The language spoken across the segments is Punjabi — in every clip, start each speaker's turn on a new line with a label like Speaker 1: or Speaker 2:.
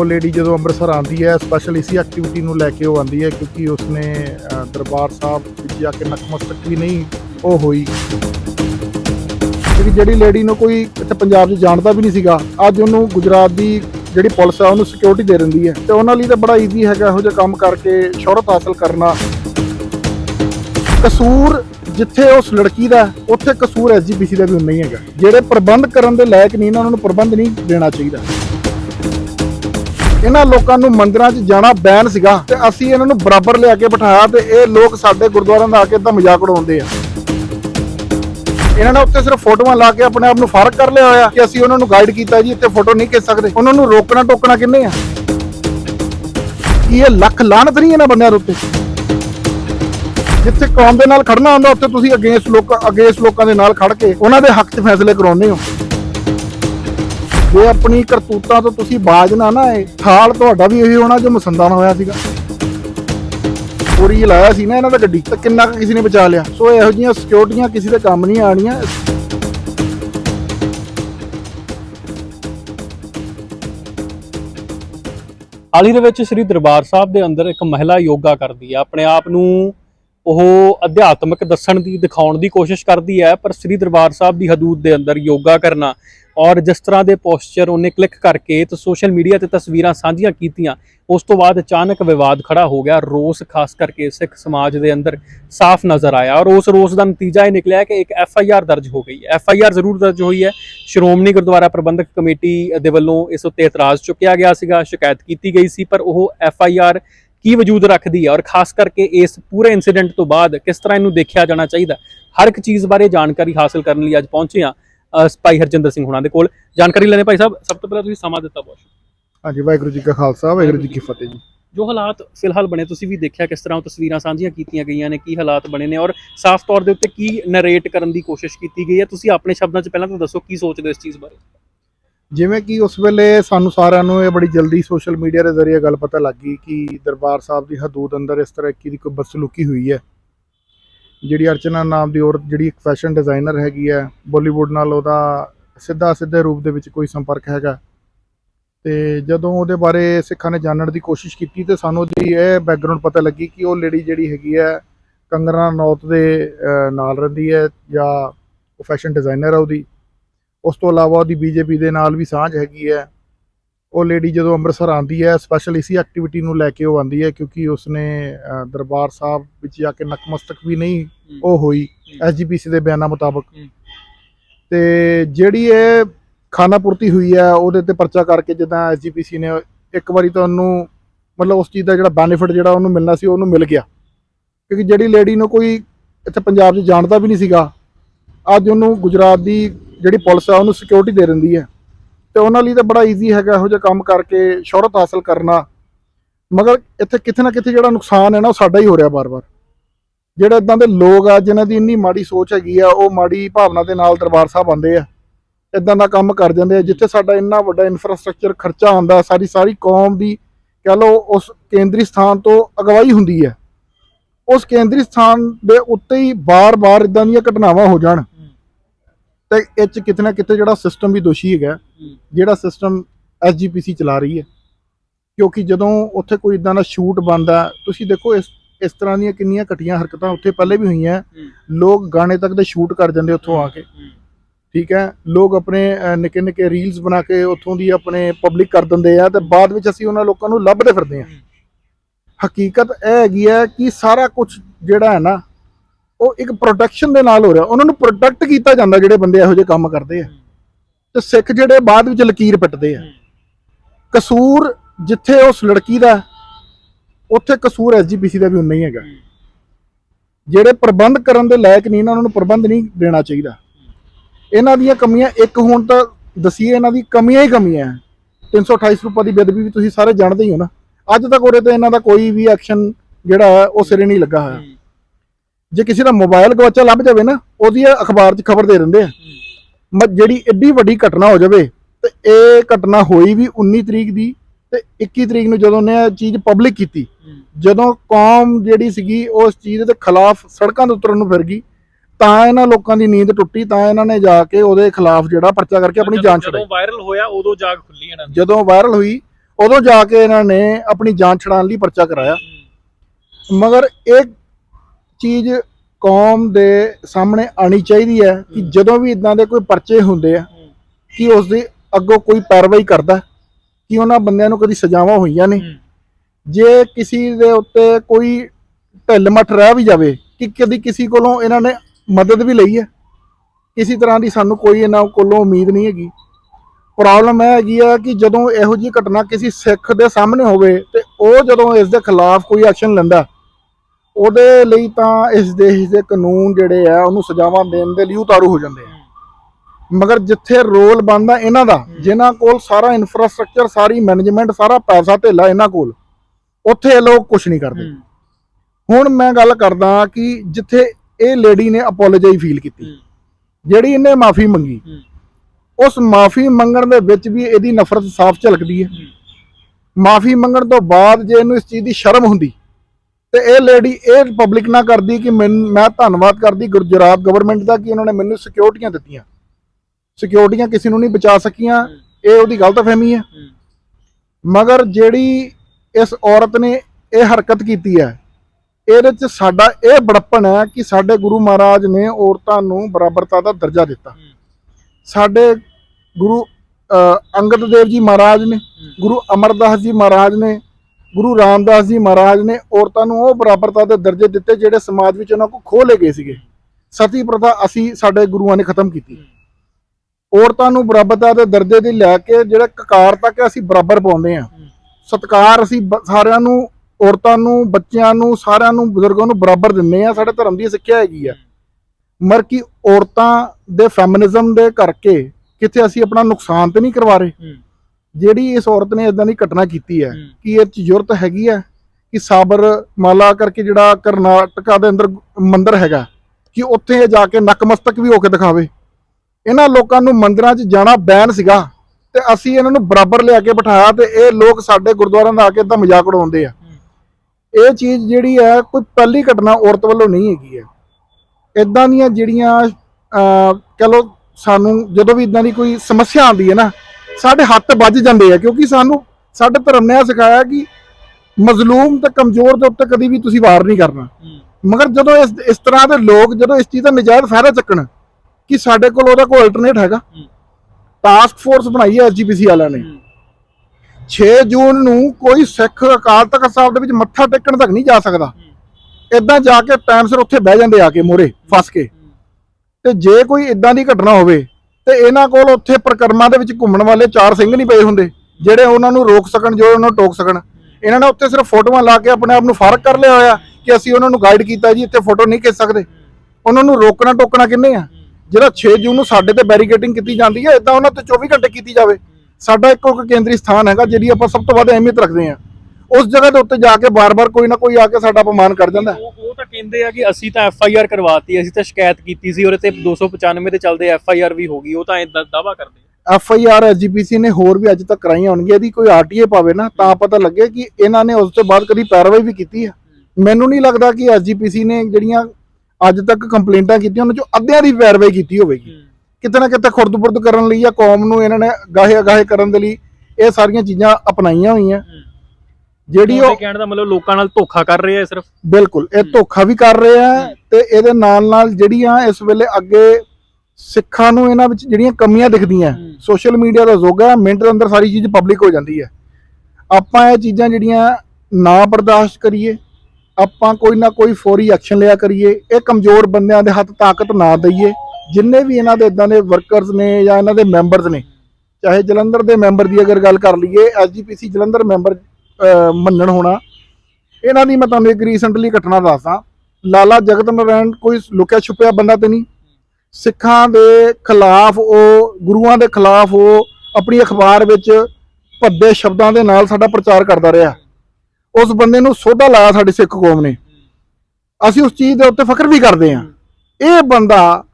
Speaker 1: ਉਹ ਲੇਡੀ ਜਦੋਂ ਅੰਮ੍ਰਿਤਸਰ ਆਉਂਦੀ ਹੈ ਸਪੈਸ਼ਲ ਇਸੀ ਐਕਟੀਵਿਟੀ ਨੂੰ ਲੈ ਕੇ ਉਹ ਆਉਂਦੀ ਹੈ ਕਿਉਂਕਿ ਉਸਨੇ ਅ, ਦਰਬਾਰ ਸਾਹਿਬ ਵਿੱਚ ਜਾ ਕੇ ਨਤਮਸਤਕ ਵੀ ਨਹੀਂ ਉਹ ਹੋਈ। ਕਿਉਂਕਿ ਜਿਹੜੀ ਲੇਡੀ ਨੂੰ ਕੋਈ ਇੱਥੇ ਪੰਜਾਬ 'ਚ ਜਾਣਦਾ ਵੀ ਨਹੀਂ ਸੀਗਾ ਅੱਜ ਉਹਨੂੰ ਗੁਜਰਾਤ ਦੀ ਜਿਹੜੀ ਪੁਲਿਸ ਆ ਉਹਨੂੰ ਸਿਕਿਉਰਿਟੀ ਦੇ ਦਿੰਦੀ ਹੈ। ਤੇ ਉਹਨਾਂ ਲਈ ਤਾਂ ਬੜਾ ਈਜ਼ੀ ਹੈਗਾ ਇਹੋ ਜਿਹਾ ਕੰਮ ਕਰਕੇ ਸ਼ੋਹਰਤ ਹਾਸਲ ਕਰਨਾ। ਕਸੂਰ ਜਿੱਥੇ ਉਸ ਲੜਕੀ ਦਾ ਹੈ, ਉੱਥੇ ਕਸੂਰ ਐਸਜੀਪੀਸੀ ਦਾ ਵੀ ਉਨਾ ਹੀ ਹੈਗਾ। ਜਿਹੜੇ ਪ੍ਰਬੰਧ ਕਰਨ ਦੇ ਲਾਇਕ ਨਹੀਂ ਨਾ ਉਹਨਾਂ ਨੂੰ ਪ੍ਰਬੰਧ ਨਹੀਂ ਦੇਣਾ ਚਾਹੀਦਾ। ਇਹਨਾਂ ਲੋਕਾਂ ਨੂੰ ਮੰਦਿਰਾਂ 'ਚ ਜਾਣਾ ਬੈਨ ਸੀਗਾ ਤੇ ਅਸੀਂ ਇਹਨਾਂ ਨੂੰ ਬਰਾਬਰ ਲਿਆ ਕੇ ਬਿਠਾਇਆ ਤੇ ਇਹ ਲੋਕ ਸਾਡੇ ਗੁਰਦੁਆਰਿਆਂ ਦਾ ਆ ਕੇ ਤਾਂ ਮਜ਼ਾਕ ਉਡਾਉਂਦੇ ਆ। ਇਹਨਾਂ ਨੇ ਉੱਤੇ ਸਿਰਫ ਫੋਟੋਆਂ ਲਾ ਕੇ ਆਪਣੇ ਆਪ ਨੂੰ ਫ਼ਰਕ ਕਰ ਲਿਆ ਹੋਇਆ ਕਿ ਅਸੀਂ ਉਹਨਾਂ ਨੂੰ ਗਾਈਡ ਕੀਤਾ ਜੀ, ਇੱਥੇ ਫੋਟੋ ਨਹੀਂ ਖਿੱਚ ਸਕਦੇ। ਉਹਨਾਂ ਨੂੰ ਰੋਕਣਾ ਟੋਕਣਾ ਕਿੰਨੇ ਆ? ਕੀ ਇਹ ਲੱਖ ਲਾਹਨਤ ਨਹੀਂ ਇਹਨਾਂ ਬੰਦਿਆਂ ਦੇ ਉੱਤੇ? ਜਿੱਥੇ ਕੌਮ ਦੇ ਨਾਲ ਖੜਨਾ ਹੁੰਦਾ, ਉੱਥੇ ਤੁਸੀਂ ਅਗੇਂਸਟ ਲੋਕਾਂ ਅਗੇਂਸਟ ਲੋਕਾਂ ਦੇ ਨਾਲ ਖੜ ਕੇ ਉਹਨਾਂ ਦੇ ਹੱਕ 'ਚ ਫੈਸਲੇ ਕਰਾਉਂਦੇ ਹੋ। ਜੇ ਆਪਣੀ ਕਰਤੂਤਾਂ ਤੋਂ ਤੁਸੀਂ ਬਾਜ ਨਾ ਨਾ ਆਏ ਹਾਲ ਤੁਹਾਡਾ ਵੀ ਇਹੀ ਹੋਣਾ ਜੋ ਮਸੰਦਾ ਨਾ ਹੋਇਆ ਸੀਗਾ। ਪੂਰੀ ਲਾਇਆ ਸੀ ਨਾ ਇਹਨਾਂ ਦਾ ਗੱਡੀ, ਤਾਂ ਕਿੰਨਾ ਕੁ ਕਿਸੇ ਨੇ ਬਚਾ ਲਿਆ? ਸੋ ਇਹੋ ਜਿਹੀਆਂ ਸਿਕਿਉਰਟੀਆਂ ਕਿਸੇ ਦੇ ਕੰਮ ਨਹੀਂ ਆਣੀਆਂ
Speaker 2: ਹਾਲ ਦੇ ਵਿੱਚ ਸ੍ਰੀ ਦਰਬਾਰ ਸਾਹਿਬ ਦੇ ਅੰਦਰ ਇੱਕ ਮਹਿਲਾ ਯੋਗਾ ਕਰਦੀ ਹੈ ਆਪਣੇ ਆਪ ਨੂੰ ਉਹ ਅਧਿਆਤਮਕ ਦੱਸਣ ਦੀ, ਦਿਖਾਉਣ ਦੀ ਕੋਸ਼ਿਸ਼ ਕਰਦੀ ਹੈ ਪਰ ਸ੍ਰੀ ਦਰਬਾਰ ਸਾਹਿਬ ਦੀ ਹਦੂਦ ਦੇ ਅੰਦਰ ਯੋਗਾ ਕਰਨਾ ਔਰ ਜਿਸ ਤਰ੍ਹਾਂ ਦੇ ਪੋਸਚਰ ਉਹਨੇ ਕਲਿੱਕ ਕਰਕੇ ਤੇ ਸੋਸ਼ਲ ਮੀਡੀਆ ਤੇ ਤਸਵੀਰਾਂ ਸਾਂਝੀਆਂ ਕੀਤੀਆਂ, ਉਸ ਤੋਂ ਬਾਅਦ ਅਚਾਨਕ ਵਿਵਾਦ ਖੜਾ ਹੋ ਗਿਆ, ਰੋਸ ਖਾਸ ਕਰਕੇ ਸਿੱਖ ਸਮਾਜ ਦੇ ਅੰਦਰ ਸਾਫ਼ ਨਜ਼ਰ ਆਇਆ ਔਰ ਉਸ ਰੋਸ ਦਾ ਨਤੀਜਾ ਇਹ ਨਿਕਲਿਆ ਕਿ ਇੱਕ ਐਫ ਆਈ ਆਰ ਦਰਜ ਹੋ ਗਈ ਹੈ। ਐਫ ਆਈ ਆਰ ਜ਼ਰੂਰ ਦਰਜ ਹੋਈ ਹੈ। ਸ਼੍ਰੋਮਣੀ ਗੁਰਦੁਆਰਾ ਪ੍ਰਬੰਧਕ ਕਮੇਟੀ ਦੇ ਵੱਲੋਂ ਇਸ ਉੱਤੇ ਇਤਰਾਜ਼ ਚੁੱਕਿਆ ਗਿਆ ਸੀਗਾ, ਸ਼ਿਕਾਇਤ ਕੀਤੀ ਗਈ ਸੀ, ਪਰ ਉਹ ਐਫ ਆਈ ਆਰ ਕੀ ਵਜੂਦ ਰੱਖਦੀ ਹੈ ਔਰ ਖਾਸ ਕਰਕੇ ਇਸ ਪੂਰੇ ਇਨਸੀਡੈਂਟ ਤੋਂ ਬਾਅਦ ਕਿਸ ਤਰ੍ਹਾਂ ਇਹਨੂੰ ਦੇਖਿਆ ਜਾਣਾ ਚਾਹੀਦਾ, ਹਰ ਇੱਕ ਚੀਜ਼ ਬਾਰੇ ਜਾਣਕਾਰੀ ਹਾਸਲ ਕਰਨ ਲਈ ਅੱਜ ਪਹੁੰਚੇ ਹਾਂ। ਭਾਈ ਹਰਜਿੰਦਰ ਸਿੰਘ ਹੁਣਾਂ ਦੇ ਕੋਲ। ਜਾਣਕਾਰੀ ਲੈਣੇ ਭਾਈ ਸਾਹਿਬ ਸਭ ਤੋਂ ਪਹਿਲਾਂ ਤੁਸੀਂ ਸਮਾਂ ਦਿੱਤਾ ਬਹੁਤ।
Speaker 1: ਹਾਂਜੀ ਵਾਹਿਗੁਰੂ ਜੀ ਕਾ ਖਾਲਸਾ ਵਾਹਿਗੁਰੂ ਜੀ ਕੀ ਫਤਿਹ ਜੀ।
Speaker 2: ਜੋ ਹਾਲਾਤ ਫਿਲਹਾਲ ਬਣੇ ਤੁਸੀਂ ਵੀ ਦੇਖਿਆ ਕਿਸ ਤਰ੍ਹਾਂ ਤਸਵੀਰਾਂ ਸਾਂਝੀਆਂ ਕੀਤੀਆਂ ਗਈਆਂ ਨੇ ਕੀ ਹਾਲਾਤ ਬਣੇ ਨੇ ਔਰ ਸਾਫ਼ ਤੌਰ ਦੇ ਉੱਤੇ ਕੀ ਨਰੇਟ ਕਰਨ ਦੀ ਕੋਸ਼ਿਸ਼ ਕੀਤੀ ਗਈ ਹੈ? ਤੁਸੀਂ ਆਪਣੇ ਸ਼ਬਦਾਂ 'ਚ ਪਹਿਲਾਂ ਤਾਂ ਦੱਸੋ ਕੀ ਸੋਚਦੇ ਹੋ ਇਸ ਚੀਜ਼ ਬਾਰੇ?
Speaker 1: ਜਿਵੇਂ ਕਿ ਉਸ ਵੇਲੇ ਸਾਨੂੰ ਸਾਰਿਆਂ ਨੂੰ ਇਹ ਬੜੀ ਜਲਦੀ ਸੋਸ਼ਲ ਮੀਡੀਆ ਦੇ ਜ਼ਰੀਏ ਗੱਲ ਪਤਾ ਲੱਗ ਗਈ ਕਿ ਦਰਬਾਰ ਸਾਹਿਬ ਦੀ ਹਦੂਦ ਅੰਦਰ ਇਸ ਤਰ੍ਹਾਂ ਕੀ ਦੀ ਕੋਈ ਬਦਸਲੂਕੀ ਹੋਈ ਹੈ। ਜਿਹੜੀ ਅਰਚਨਾ ਨਾਮ ਦੀ ਔਰਤ ਜਿਹੜੀ ਇੱਕ ਫੈਸ਼ਨ ਡਿਜ਼ਾਈਨਰ ਹੈਗੀ ਹੈ ਬਾਲੀਵੁੱਡ ਨਾਲ ਉਹਦਾ ਸਿੱਧਾ ਸਿੱਧੇ ਰੂਪ ਦੇ ਵਿੱਚ ਕੋਈ ਸੰਪਰਕ ਹੈਗਾ। ਤੇ ਜਦੋਂ ਉਹਦੇ ਬਾਰੇ ਸਿੱਖਾਂ ਨੇ ਜਾਣਨ ਦੀ ਕੋਸ਼ਿਸ਼ ਕੀਤੀ ਤੇ ਸਾਨੂੰ ਉਹਦੀ ਇਹ ਬੈਕਗ੍ਰਾਉਂਡ ਪਤਾ ਲੱਗੀ ਕਿ ਉਹ ਲੇਡੀ ਜਿਹੜੀ ਹੈਗੀ ਹੈ ਕੰਗਨਾ ਨੌਤ ਦੇ ਨਾਲ ਰਹਿੰਦੀ ਹੈ ਜਾਂ ਉਹ ਫੈਸ਼ਨ ਡਿਜ਼ਾਈਨਰ ਹੈ ਉਹਦੀ। ਉਸ ਤੋਂ ਇਲਾਵਾ ਉਹਦੀ ਬੀਜੇਪੀ ਦੇ ਨਾਲ ਵੀ ਸਾਂਝ ਹੈਗੀ ਹੈ। ਉਹ ਲੇਡੀ ਜਦੋਂ ਅੰਮ੍ਰਿਤਸਰ ਆਉਂਦੀ ਹੈ ਸਪੈਸ਼ਲ ਇਸੀ ਐਕਟੀਵਿਟੀ ਨੂੰ ਲੈ ਕੇ ਉਹ ਆਉਂਦੀ ਹੈ ਕਿਉਂਕਿ ਉਸਨੇ ਦਰਬਾਰ ਸਾਹਿਬ ਵਿੱਚ ਜਾ ਕੇ ਨਤਮਸਤਕ ਵੀ ਨਹੀਂ ਉਹ ਹੋਈ ਐਸਜੀਪੀਸੀ ਦੇ ਬਿਆਨਾਂ ਮੁਤਾਬਕ। ਤੇ ਜਿਹੜੀ ਇਹ ਖਾਨਾ ਪੂਰਤੀ ਹੋਈ ਹੈ ਉਹਦੇ ਤੇ ਪਰਚਾ ਕਰਕੇ ਜਿੱਦਾਂ ਐਸਜੀਪੀਸੀ ਨੇ ਇੱਕ ਵਾਰੀ ਤਾਂ ਉਹਨੂੰ ਮਤਲਬ ਉਸ ਚੀਜ਼ ਦਾ ਜਿਹੜਾ ਬੈਨੀਫਿਟ ਜਿਹੜਾ ਉਹਨੂੰ ਮਿਲਣਾ ਸੀ ਉਹਨੂੰ ਮਿਲ ਗਿਆ। ਕਿਉਂਕਿ ਜਿਹੜੀ ਲੇਡੀ ਨੂੰ ਕੋਈ ਇੱਥੇ ਪੰਜਾਬ 'ਚ ਜਾਣਦਾ ਵੀ ਨਹੀਂ ਸੀਗਾ ਅੱਜ ਉਹਨੂੰ ਗੁਜਰਾਤ ਦੀ ਜਿਹੜੀ ਪੁਲਿਸ ਆ ਉਹਨੂੰ ਸਿਕਿਉਰਿਟੀ ਦੇ ਦਿੰਦੀ ਹੈ। ਤੇ ਉਹਨਾਂ ਲਈ ਤਾਂ ਬੜਾ ਈਜ਼ੀ ਹੈਗਾ ਇਹੋ ਜਿਹਾ ਕੰਮ ਕਰਕੇ ਸ਼ੋਹਰਤ ਹਾਸਲ ਕਰਨਾ। ਮਗਰ ਇੱਥੇ ਕਿਤੇ ਨਾ ਕਿਤੇ ਜਿਹੜਾ ਨੁਕਸਾਨ ਹੈ ਨਾ ਉਹ ਸਾਡਾ ਹੀ ਹੋ ਰਿਹਾ ਬਾਰ-ਬਾਰ। ਜਿਹੜੇ ਇਦਾਂ ਦੇ ਲੋਕ ਆ, ਜਿਨ੍ਹਾਂ ਦੀ ਇੰਨੀ ਮਾੜੀ ਸੋਚ ਹੈਗੀ ਆ, ਉਹ ਮਾੜੀ ਭਾਵਨਾ ਦੇ ਨਾਲ ਦਰਬਾਰ ਸਾਹਿਬ ਆਉਂਦੇ ਆ। ਇਦਾਂ ਦਾ ਕੰਮ ਕਰ ਜਾਂਦੇ ਆ, ਜਿੱਥੇ ਸਾਡਾ ਇੰਨਾ ਵੱਡਾ ਇਨਫਰਾਸਟ੍ਰਕਚਰ ਖਰਚਾ ਆਉਂਦਾ, ਸਾਰੀ ਸਾਰੀ ਕੌਮ ਦੀ ਕਹ ਲਓ ਉਸ ਕੇਂਦਰੀ ਸਥਾਨ ਤੋਂ ਅਗਵਾਈ ਹੁੰਦੀ ਹੈ। ਉਸ ਕੇਂਦਰੀ ਸਥਾਨ ਦੇ ਉੱਤੇ ਹੀ ਬਾਰ-ਬਾਰ ਇਦਾਂ ਦੀਆਂ ਘਟਨਾਵਾਂ ਹੋ ਜਾਣ। ਤੇ ਇਹ 'ਚ ਕਿਤੇ ਨਾ ਕਿਤੇ ਜਿਹੜਾ ਸਿਸਟਮ ਵੀ ਦੋਸ਼ੀ ਹੈਗਾ ਜਿਹੜਾ ਸਿਸਟਮ ਐਸਜੀਪੀਸੀ ਚਲਾ ਰਹੀ ਹੈ। ਕਿਉਂਕਿ ਜਦੋਂ ਉੱਥੇ ਕੋਈ ਇਦਾਂ ਦਾ ਸ਼ੂਟ ਬੰਦਾ ਤੁਸੀਂ ਦੇਖੋ ਇਸ ਇਸ ਤਰ੍ਹਾਂ ਦੀਆਂ ਕਿੰਨੀਆਂ ਘਟੀਆਂ ਹਰਕਤਾਂ ਉੱਥੇ ਪਹਿਲੇ ਵੀ ਹੋਈਆਂ। ਲੋਕ ਗਾਣੇ ਤੱਕ ਦੇ ਸ਼ੂਟ ਕਰ ਜਾਂਦੇ ਉੱਥੋਂ ਆ ਕੇ। ਠੀਕ ਹੈ? ਲੋਕ ਆਪਣੇ ਨਿੱਕੇ ਨਿੱਕੇ ਰੀਲਸ ਬਣਾ ਕੇ ਉੱਥੋਂ ਦੀ ਆਪਣੇ ਪਬਲਿਕ ਕਰ ਦਿੰਦੇ ਆ ਤੇ ਬਾਅਦ ਵਿੱਚ ਅਸੀਂ ਉਹਨਾਂ ਲੋਕਾਂ ਨੂੰ ਲੱਭਦੇ ਫਿਰਦੇ ਆ। ਹਕੀਕਤ ਇਹ ਹੈਗੀ ਹੈ ਕਿ ਸਾਰਾ ਕੁਝ ਜਿਹੜਾ ਹੈ ਨਾ ਉਹ ਇੱਕ ਪ੍ਰੋਟੈਕਸ਼ਨ ਦੇ ਨਾਲ ਹੋ ਰਿਹਾ। ਉਹਨਾਂ ਨੂੰ ਪ੍ਰੋਟੈਕਟ ਕੀਤਾ ਜਾਂਦਾ ਜਿਹੜੇ ਬੰਦੇ ਇਹੋ ਜਿਹੇ ਕੰਮ ਕਰਦੇ ਆ। ਤੇ ਸਿੱਖ ਜਿਹੜੇ ਬਾਅਦ ਵਿੱਚ ਲਕੀਰ ਪੱਟਦੇ ਆ। ਕਸੂਰ ਜਿੱਥੇ ਉਸ ਲੜਕੀ ਦਾ ਉੱਥੇ ਕਸੂਰ ਐਸਜੀਪੀਸੀ ਦਾ ਵੀ ਉਨਾ ਹੀ ਹੈਗਾ। ਜਿਹੜੇ ਪ੍ਰਬੰਧ ਕਰਨ ਦੇ ਲਾਇਕ ਨਹੀਂ ਨਾ, ਉਹਨਾਂ ਨੂੰ ਪ੍ਰਬੰਧ ਨਹੀਂ ਦੇਣਾ ਚਾਹੀਦਾ। ਇਹਨਾਂ ਦੀਆਂ ਕਮੀਆਂ, ਇੱਕ ਹੁਣ ਤਾਂ ਦਸੀਏ ਇਹਨਾਂ ਦੀ ਕਮੀਆਂ ਹੀ ਕਮੀਆਂ ਹੈ 328 ਰੁਪਏ ਦੀ ਬੇਦਬੀ ਵੀ ਤੁਸੀਂ ਸਾਰੇ ਜਾਣਦੇ ਹੀ ਹੋ ਨਾ। ਅੱਜ ਤੱਕ ਉਰੇ ਤੇ ਇਹਨਾਂ ਦਾ ਕੋਈ ਵੀ ਐਕਸ਼ਨ ਜਿਹੜਾ ਹੈ, ਉਹ ਸਿਰੇ ਨਹੀਂ ਲੱਗਾ ਹੋਇਆ। ਜੇ ਕਿਸੇ ਦਾ ਮੋਬਾਈਲ ਗਵਾਚਾ ਲੱਭ ਜਾਵੇ ਨਾ ਉਹਦੀ ਅਖਬਾਰ 'ਚ ਖਬਰ ਦੇ ਦਿੰਦੇ ਆ। ਮ- ਜਿਹੜੀ ਐਡੀ ਵੱਡੀ ਘਟਨਾ ਹੋ ਜਾਵੇ ਤੇ ਇਹ ਘਟਨਾ ਹੋਈ ਵੀ 19 ਤਰੀਕ ਦੀ ਤੇ 21 ਤਰੀਕ ਨੂੰ ਜਦੋਂ ਨੇ ਇਹ ਚੀਜ਼ ਪਬਲਿਕ ਕੀਤੀ ਜਦੋਂ ਕੌਮ ਜਿਹੜੀ ਸੀਗੀ ਉਸ ਚੀਜ਼ ਦੇ ਖਿਲਾਫ ਸੜਕਾਂ ਦੇ ਉਤਰਨ ਨੂੰ ਫਿਰ ਗਈ ਤਾਂ ਇਹਨਾਂ ਲੋਕਾਂ ਦੀ ਨੀਂਦ ਟੁੱਟੀ ਤਾਂ ਇਹਨਾਂ ਨੇ ਜਾ ਕੇ ਉਹਦੇ ਖਿਲਾਫ ਜਿਹੜਾ ਪਰਚਾ ਕਰਕੇ ਆਪਣੀ ਜਾਨ ਛੁਡਾਈ।
Speaker 2: ਜਦੋਂ ਵਾਇਰਲ ਹੋਇਆ ਉਦੋਂ ਜਾਗ ਖੁੱਲੀ ਇਹਨਾਂ ਦੀ।
Speaker 1: ਜਦੋਂ ਵਾਇਰਲ ਹੋਈ ਉਦੋਂ ਜਾ ਕੇ ਇਹਨਾਂ ਨੇ ਆਪਣੀ ਜਾਨ ਛਡਾਉਣ ਲਈ ਪਰਚਾ ਕਰਾਇਆ। ਮਗਰ ਇਹ ਚੀਜ਼ ਕੌਮ ਦੇ ਸਾਹਮਣੇ ਆਣੀ ਚਾਹੀਦੀ ਹੈ ਕਿ ਜਦੋਂ ਵੀ ਇਦਾਂ ਦੇ ਕੋਈ ਪਰਚੇ ਹੁੰਦੇ ਆ ਕਿ ਉਸ ਦੀ ਅੱਗੋਂ ਕੋਈ ਪੈਰਵਾਈ ਕਰਦਾ ਕਿ ਉਹਨਾਂ ਬੰਦਿਆਂ ਨੂੰ ਕਦੀ ਸਜ਼ਾਵਾਂ ਹੋਈਆਂ ਨੇ। ਜੇ ਕਿਸੇ ਦੇ ਉੱਤੇ ਕੋਈ ਢਿੱਲ ਮੱਠ ਰਹਿ ਵੀ ਜਾਵੇ ਕਿ ਕਦੀ ਕਿਸੇ ਕੋਲੋਂ ਇਹਨਾਂ ਨੇ ਮਦਦ ਵੀ ਲਈ ਹੈ ਕਿਸੇ ਤਰ੍ਹਾਂ ਦੀ ਸਾਨੂੰ ਕੋਈ ਇਹਨਾਂ ਕੋਲੋਂ ਉਮੀਦ ਨਹੀਂ ਹੈਗੀ। ਪ੍ਰੋਬਲਮ ਇਹ ਹੈਗੀ ਆ ਕਿ ਜਦੋਂ ਇਹੋ ਜਿਹੀ ਘਟਨਾ ਕਿਸੇ ਸਿੱਖ ਦੇ ਸਾਹਮਣੇ ਹੋਵੇ ਤੇ ਉਹ ਜਦੋਂ ਇਸ ਦੇ ਖਿਲਾਫ ਕੋਈ ਐਕਸ਼ਨ ਲੈਂਦਾ ਉਹਦੇ ਲਈ ਤਾਂ ਇਸ ਦੇਸ਼ ਦੇ ਕਾਨੂੰਨ ਜਿਹੜੇ ਆ ਉਹਨੂੰ ਸਜ਼ਾਵਾਂ ਦੇਣ ਦੇ ਲਈ ਉਤਾਰੂ ਹੋ ਜਾਂਦੇ ਆ। ਮਗਰ ਜਿੱਥੇ ਰੋਲ ਬਣਦਾ ਇਹਨਾਂ ਦਾ ਜਿਨ੍ਹਾਂ ਕੋਲ ਸਾਰਾ ਇਨਫਰਾਸਟ੍ਰਕਚਰ ਸਾਰੀ ਮੈਨੇਜਮੈਂਟ ਸਾਰਾ ਪੈਸਾ ਧੇਲਾ ਇਹਨਾਂ ਕੋਲ ਉੱਥੇ ਇਹ ਲੋਕ ਕੁਝ ਨਹੀਂ ਕਰਦੇ। ਹੁਣ ਮੈਂ ਗੱਲ ਕਰਦਾ ਕਿ ਜਿੱਥੇ ਇਹ ਲੇਡੀ ਨੇ ਅਪੋਲੋਜਾਈ ਫੀਲ ਕੀਤੀ ਜਿਹੜੀ ਇਹਨੇ ਮਾਫੀ ਮੰਗੀ ਉਸ ਮਾਫੀ ਮੰਗਣ ਦੇ ਵਿੱਚ ਵੀ ਇਹਦੀ ਨਫ਼ਰਤ ਸਾਫ਼ ਝਲਕਦੀ ਹੈ। ਮਾਫੀ ਮੰਗਣ ਤੋਂ ਬਾਅਦ ਜੇ ਇਹਨੂੰ ਇਸ ਚੀਜ਼ ਦੀ ਸ਼ਰਮ ਹੁੰਦੀ ਤੇ ਇਹ ਲੇਡੀ ਇਹ ਪਬਲਿਕ ਨਾ ਕਰਦੀ ਕਿ ਮੈਂ ਧੰਨਵਾਦ ਕਰਦੀ ਗੁਜਰਾਤ ਗਵਰਨਮੈਂਟ ਦਾ ਕਿ ਉਹਨਾਂ ਨੇ ਮੈਨੂੰ ਸਿਕਿਉਰਟੀਆਂ ਦਿੱਤੀਆਂ। ਸਿਕਿਉਰਟੀਆਂ ਕਿਸੇ ਨੂੰ ਨਹੀਂ ਬਚਾ ਸਕੀਆਂ ਇਹ ਉਹਦੀ ਗਲਤਫਹਿਮੀ ਹੈ। ਮਗਰ ਜਿਹੜੀ ਇਸ ਔਰਤ ਨੇ ਇਹ ਹਰਕਤ ਕੀਤੀ ਹੈ ਇਹਦੇ ਚ ਸਾਡਾ ਇਹ ਬੜਪਨ ਹੈ ਕਿ ਸਾਡੇ ਗੁਰੂ ਮਹਾਰਾਜ ਨੇ ਔਰਤਾਂ ਨੂੰ ਬਰਾਬਰਤਾ ਦਾ ਦਰਜਾ ਦਿੱਤਾ। ਸਾਡੇ ਗੁਰੂ ਅੰਗਦ ਦੇਵ ਜੀ ਮਹਾਰਾਜ ਨੇ ਗੁਰੂ ਅਮਰਦਾਸ ਜੀ ਮਹਾਰਾਜ ਨੇ ਗੁਰੂ ਰਾਮਦਾਸ ਜੀ ਮਹਾਰਾਜ ਨੇ ਔਰਤਾਂ ਨੂੰ ਉਹ ਬਰਾਬਰਤਾ ਦੇ ਦਰਜੇ ਦਿੱਤੇ ਜਿਹੜੇ ਸਮਾਜ ਵਿੱਚ ਉਹਨਾਂ ਕੋਲ ਖੋਹ ਲਏ ਗਏ ਸੀਗੇ। ਸਤੀ ਪ੍ਰਥਾ ਅਸੀਂ ਸਾਡੇ ਗੁਰੂਆਂ ਨੇ ਖਤਮ ਕੀਤੀ। ਔਰਤਾਂ ਨੂੰ ਬਰਾਬਰਤਾ ਦੇ ਦਰਜੇ ਦੀ ਲੈ ਕੇ ਜਿਹੜਾ ਕਕਾਰ ਤੱਕ ਅਸੀਂ ਬਰਾਬਰ ਪਾਉਂਦੇ ਆ ਸਤਕਾਰ ਅਸੀਂ ਸਾਰਿਆਂ ਨੂੰ, ਔਰਤਾਂ ਨੂੰ, ਬੱਚਿਆਂ ਨੂੰ, ਸਾਰਿਆਂ ਨੂੰ, ਬਜ਼ੁਰਗਾਂ ਨੂੰ ਬਰਾਬਰ ਦਿੰਦੇ ਆ ਸਾਡੇ ਧਰਮ ਦੀ ਸਿੱਖਿਆ ਹੈਗੀ ਆ। ਮਰ ਕਿ ਔਰਤਾਂ ਦੇ ਫੈਮਿਨਿਜ਼ਮ ਦੇ ਕਰਕੇ ਕਿਤੇ ਅਸੀਂ ਆਪਣਾ ਨੁਕਸਾਨ ਤੇ ਨਹੀਂ ਕਰਵਾ ਰਹੇ। ਜਿਹੜੀ ਇਸ ਔਰਤ ਨੇ ਇਦਾਂ ਦੀ ਘਟਨਾ ਕੀਤੀ ਹੈ ਕਿ ਇਹ 'ਚ ਜ਼ਰੂਰਤ ਹੈਗੀ ਹੈ ਕਿ ਸਾਬਰ ਮਾਲਾ ਕਰਕੇ ਜਿਹੜਾ ਕਰਨਾਟਕਾ ਦੇ ਅੰਦਰ ਮੰਦਿਰ ਹੈਗਾ ਕਿ ਉੱਥੇ ਇਹ ਜਾ ਕੇ ਨਕਮਸਤਕ ਵੀ ਹੋ ਕੇ ਦਿਖਾਵੇ? ਇਹਨਾਂ ਲੋਕਾਂ ਨੂੰ ਮੰਦਿਰਾਂ 'ਚ ਜਾਣਾ ਬੈਨ ਸੀਗਾ ਤੇ ਅਸੀਂ ਇਹਨਾਂ ਨੂੰ ਬਰਾਬਰ ਲਿਆ ਕੇ ਬਿਠਾਇਆ ਤੇ ਇਹ ਲੋਕ ਸਾਡੇ ਗੁਰਦੁਆਰਿਆਂ ਦਾ ਆ ਕੇ ਇਦਾਂ ਮਜ਼ਾਕ ਉਡਾਉਂਦੇ ਆ। ਇਹ ਚੀਜ਼ ਜਿਹੜੀ ਹੈ ਕੋਈ ਪਹਿਲੀ ਘਟਨਾ ਔਰਤ ਵੱਲੋਂ ਨਹੀਂ ਹੈਗੀ ਹੈ। ਇਦਾਂ ਦੀਆਂ ਜਿਹੜੀਆਂ ਕਹ ਲੋ ਸਾਨੂੰ ਜਦੋਂ ਵੀ ਇਦਾਂ ਦੀ ਕੋਈ ਸਮੱਸਿਆ ਆਉਂਦੀ ਹੈ ਨਾ ਸਾਡੇ ਹੱਥ ਵੱਜ ਜਾਂਦੇ ਆ ਕਿਉਂਕਿ ਸਾਨੂੰ ਸਾਡੇ ਧਰਮ ਨੇ ਸਿਖਾਇਆ ਕਿ ਮਜ਼ਲੂਮ ਤੇ ਕਮਜ਼ੋਰ ਦੇ ਉੱਤੇ ਕਦੀ ਵੀ ਤੁਸੀਂ ਵਾਰ ਨਹੀਂ ਕਰਨਾ। ਮਗਰ ਜਦੋਂ ਇਸ ਇਸ ਤਰ੍ਹਾਂ ਦੇ ਲੋਕ ਜਦੋਂ ਇਸ ਚੀਜ਼ ਦਾ ਨਜਾਇਜ਼ ਫਾਇਦਾ ਚੱਕਣ ਕਿ ਸਾਡੇ ਕੋਲ ਉਹਦਾ ਕੋਈ ਅਲਟਰਨੇਟ ਹੈਗਾ। ਟਾਸਕ ਫੋਰਸ ਬਣਾਈ ਹੈ ਐਸਜੀਪੀਸੀ ਵਾਲਿਆਂ ਨੇ। 6 ਜੂਨ ਨੂੰ ਕੋਈ ਸਿੱਖ ਅਕਾਲ ਤਖਤ ਸਾਹਿਬ ਦੇ ਵਿੱਚ ਮੱਥਾ ਟੇਕਣ ਤੱਕ ਨਹੀਂ ਜਾ ਸਕਦਾ। ਇਦਾਂ ਜਾ ਕੇ ਟਾਈਮ ਸਿਰ ਉੱਥੇ ਬਹਿ ਜਾਂਦੇ ਆ ਕੇ ਮੋਰੇ ਫਸ ਕੇ। ਤੇ ਜੇ ਕੋਈ ਇਦਾਂ ਦੀ ਘਟਨਾ ਹੋਵੇ ਤੇ ਇਹਨਾਂ ਕੋਲ ਉੱਥੇ ਪ੍ਰਕਰਮਾਂ ਦੇ ਵਿੱਚ ਘੁੰਮਣ ਵਾਲੇ ਚਾਰ ਸਿੰਘ ਨਹੀਂ ਪਏ ਹੁੰਦੇ, ਜਿਹੜੇ ਉਹਨਾਂ ਨੂੰ ਰੋਕ ਸਕਣ, ਜੋ ਉਹਨਾਂ ਨੂੰ ਟੋਕ ਸਕਣ। ਇਹਨਾਂ ਨੇ ਉੱਥੇ ਸਿਰਫ ਫੋਟੋਆਂ ਲਾ ਕੇ ਆਪਣੇ ਆਪ ਨੂੰ ਫ਼ਰਕ ਕਰ ਲਿਆ ਹੋਇਆ ਕਿ ਅਸੀਂ ਉਹਨਾਂ ਨੂੰ ਗਾਈਡ ਕੀਤਾ ਜੀ, ਇੱਥੇ ਫੋਟੋ ਨਹੀਂ ਖਿੱਚ ਸਕਦੇ। ਉਹਨਾਂ ਨੂੰ ਰੋਕਣਾ, ਟੋਕਣਾ ਕਿੰਨੇ ਆ? ਜਿਹੜਾ 6 ਜੂਨ ਨੂੰ ਸਾਡੇ ਤੇ ਬੈਰੀਕੇਡਿੰਗ ਕੀਤੀ ਜਾਂਦੀ ਹੈ ਇਦਾਂ ਉਹਨਾਂ ਤੇ 24 ਘੰਟੇ ਕੀਤੀ ਜਾਵੇ। ਸਾਡਾ ਇੱਕੋ ਇੱਕ ਕੇਂਦਰੀ ਸਥਾਨ ਹੈਗਾ, ਜਿਹੜੀ ਆਪਾਂ ਸਭ ਤੋਂ ਵੱਧ ਅਹਿਮੀਅਤ ਰੱਖਦੇ ਹਾਂ। ਉਸ ਜਗ੍ਹਾ ਦੇ ਉੱਤੇ ਜਾ ਕੇ ਬਾਰ-ਬਾਰ ਕੋਈ ਨਾ ਕੋਈ ਆ ਕੇ ਸਾਡਾ ਅਪਮਾਨ ਕਰ ਜਾਂਦਾ।
Speaker 2: ਉਹ ਉਹ ਤਾਂ ਕਹਿੰਦੇ ਆ ਕਿ ਅਸੀਂ ਤਾਂ ਐਫ ਆਈ ਆਰ ਕਰਵਾਤੀ ਅਸੀਂ ਤਾਂ ਸ਼ਿਕਾਇਤ ਕੀਤੀ ਸੀ ਉਹਦੇ ਤੇ 295 ਦੇ ਚੱਲਦੇ ਐਫ ਆਈ ਆਰ ਵੀ ਹੋ ਗਈ ਉਹ ਤਾਂ ਇਹ ਦਾਵਾ ਕਰਦੇ
Speaker 1: ਐਫ ਆਈ ਆਰ ਐਸਜੀਪੀਸੀ ਨੇ ਹੋਰ ਵੀ ਅੱਜ ਤੱਕ ਕਰਾਈਆਂ ਹੋਣਗੀਆਂ ਇਹਦੀ ਕੋਈ ਆਰਟੀਏ ਪਾਵੇ ਨਾ ਤਾਂ ਪਤਾ ਲੱਗੇ ਕਿ ਇਹਨਾਂ ਨੇ ਉਸ ਤੋਂ ਬਾਅਦ ਕਦੀ ਪੈਰਵਾਈ ਵੀ ਕੀਤੀ ਹੈ ਮੈਨੂੰ ਨਹੀਂ ਲੱਗਦਾ ਕਿ ਐਸਜੀਪੀਸੀ ਨੇ ਜਿਹੜੀਆਂ ਅੱਜ ਤੱਕ ਕੰਪਲੇਂਟਾਂ ਕੀਤੀਆਂ ਉਹਨਾਂ ਚੋਂ ਅੱਧਿਆਂ ਦੀ ਪੈਰਵਾਈ ਕੀਤੀ ਹੋਵੇਗੀ। ਕਿਤੇ ਨਾ ਕਿਤੇ ਖੁਰਦ-ਬੁਰਦ ਕਰਨ ਲਈ ਜਾਂ ਕੌਮ ਨੂੰ ਇਹਨਾਂ ਨੇ ਗਾਹੇ ਅਗਾਹੇ ਕਰਨ ਦੇ ਲਈ ਇਹ ਸਾਰੀਆਂ ਚੀਜ਼ਾਂ ਅਪਣਾਈਆਂ ਹੋਈਆਂ। ਜਿਹੜੀ ਉਹ
Speaker 2: ਕਹਿਣ ਦਾ ਮਤਲਬ ਲੋਕਾਂ ਨਾਲ ਧੋਖਾ ਕਰ ਰਹੇ ਆ ਸਿਰਫ।
Speaker 1: ਬਿਲਕੁਲ ਇਹ ਧੋਖਾ ਵੀ ਕਰ ਰਹੇ ਆ ਤੇ ਇਹਦੇ ਨਾਲ ਨਾਲ ਜਿਹੜੀਆਂ ਇਸ ਵੇਲੇ ਅੱਗੇ ਸਿੱਖਾਂ ਨੂੰ ਇਹਨਾਂ ਵਿੱਚ ਜਿਹੜੀਆਂ ਕਮੀਆਂ ਦਿਖਦੀਆਂ। ਸੋਸ਼ਲ ਮੀਡੀਆ ਦਾ ਯੁੱਗ ਹੈ ਮਿੰਟ ਦੇ ਅੰਦਰ ਸਾਰੀ ਚੀਜ਼ ਪਬਲਿਕ ਹੋ ਜਾਂਦੀ ਹੈ ਆਪਾਂ ਇਹ ਚੀਜ਼ਾਂ ਜਿਹੜੀਆਂ ਨਾ ਬਰਦਾਸ਼ਤ ਕਰੀਏ ਆਪਾਂ ਕੋਈ ਨਾ ਕੋਈ ਫੌਰੀ ਐਕਸ਼ਨ ਲਿਆ ਕਰੀਏ ਇਹ ਕਮਜ਼ੋਰ ਬੰਦਿਆਂ ਦੇ ਹੱਥ ਤਾਕਤ ਨਾ ਦਈਏ ਜਿੰਨੇ ਵੀ ਇਹਨਾਂ ਦੇ ਇਦਾਂ ਦੇ ਵਰਕਰਸ ਨੇ ਜਾਂ ਇਹਨਾਂ ਦੇ ਮੈਂਬਰਸ ਨੇ ਚਾਹੇ ਜਲੰਧਰ ਦੇ ਮੈਂਬਰ ਦੀ ਅਗਰ ਗੱਲ ਕਰ ਲਈਏ ਐਸਜੀਪੀਸੀ ਜਲੰਧਰ ਮੈਂਬਰ ਮੰਨਣ ਹੋਣਾ। ਇਹਨਾਂ ਦੀ ਮੈਂ ਤੁਹਾਨੂੰ ਇੱਕ ਰੀਸੈਂਟਲੀ ਘਟਨਾ ਦੱਸਦਾ। ਲਾਲਾ ਜਗਤ ਨਾਰਾਇਣ ਕੋਈ ਲੁਕਿਆ ਛੁਪਿਆ ਬੰਦਾ ਤੇ ਨਹੀਂ। ਸਿੱਖਾਂ ਦੇ ਖਿਲਾਫ ਉਹ, ਗੁਰੂਆਂ ਦੇ ਖਿਲਾਫ ਉਹ ਆਪਣੀ ਅਖਬਾਰ ਵਿੱਚ ਭੱਦੇ ਸ਼ਬਦਾਂ ਦੇ ਨਾਲ ਸਾਡਾ ਪ੍ਰਚਾਰ ਕਰਦਾ ਰਿਹਾ। ਉਸ ਬੰਦੇ ਨੂੰ ਸੋਧਾ ਲਾਇਆ ਸਾਡੀ ਸਿੱਖ ਕੌਮ ਨੇ। ਅਸੀਂ ਉਸ ਚੀਜ਼ ਦੇ ਉੱਤੇ ਫਖਰ ਵੀ ਕਰਦੇ ਹਾਂ। ਇਹ ਬੰਦਾ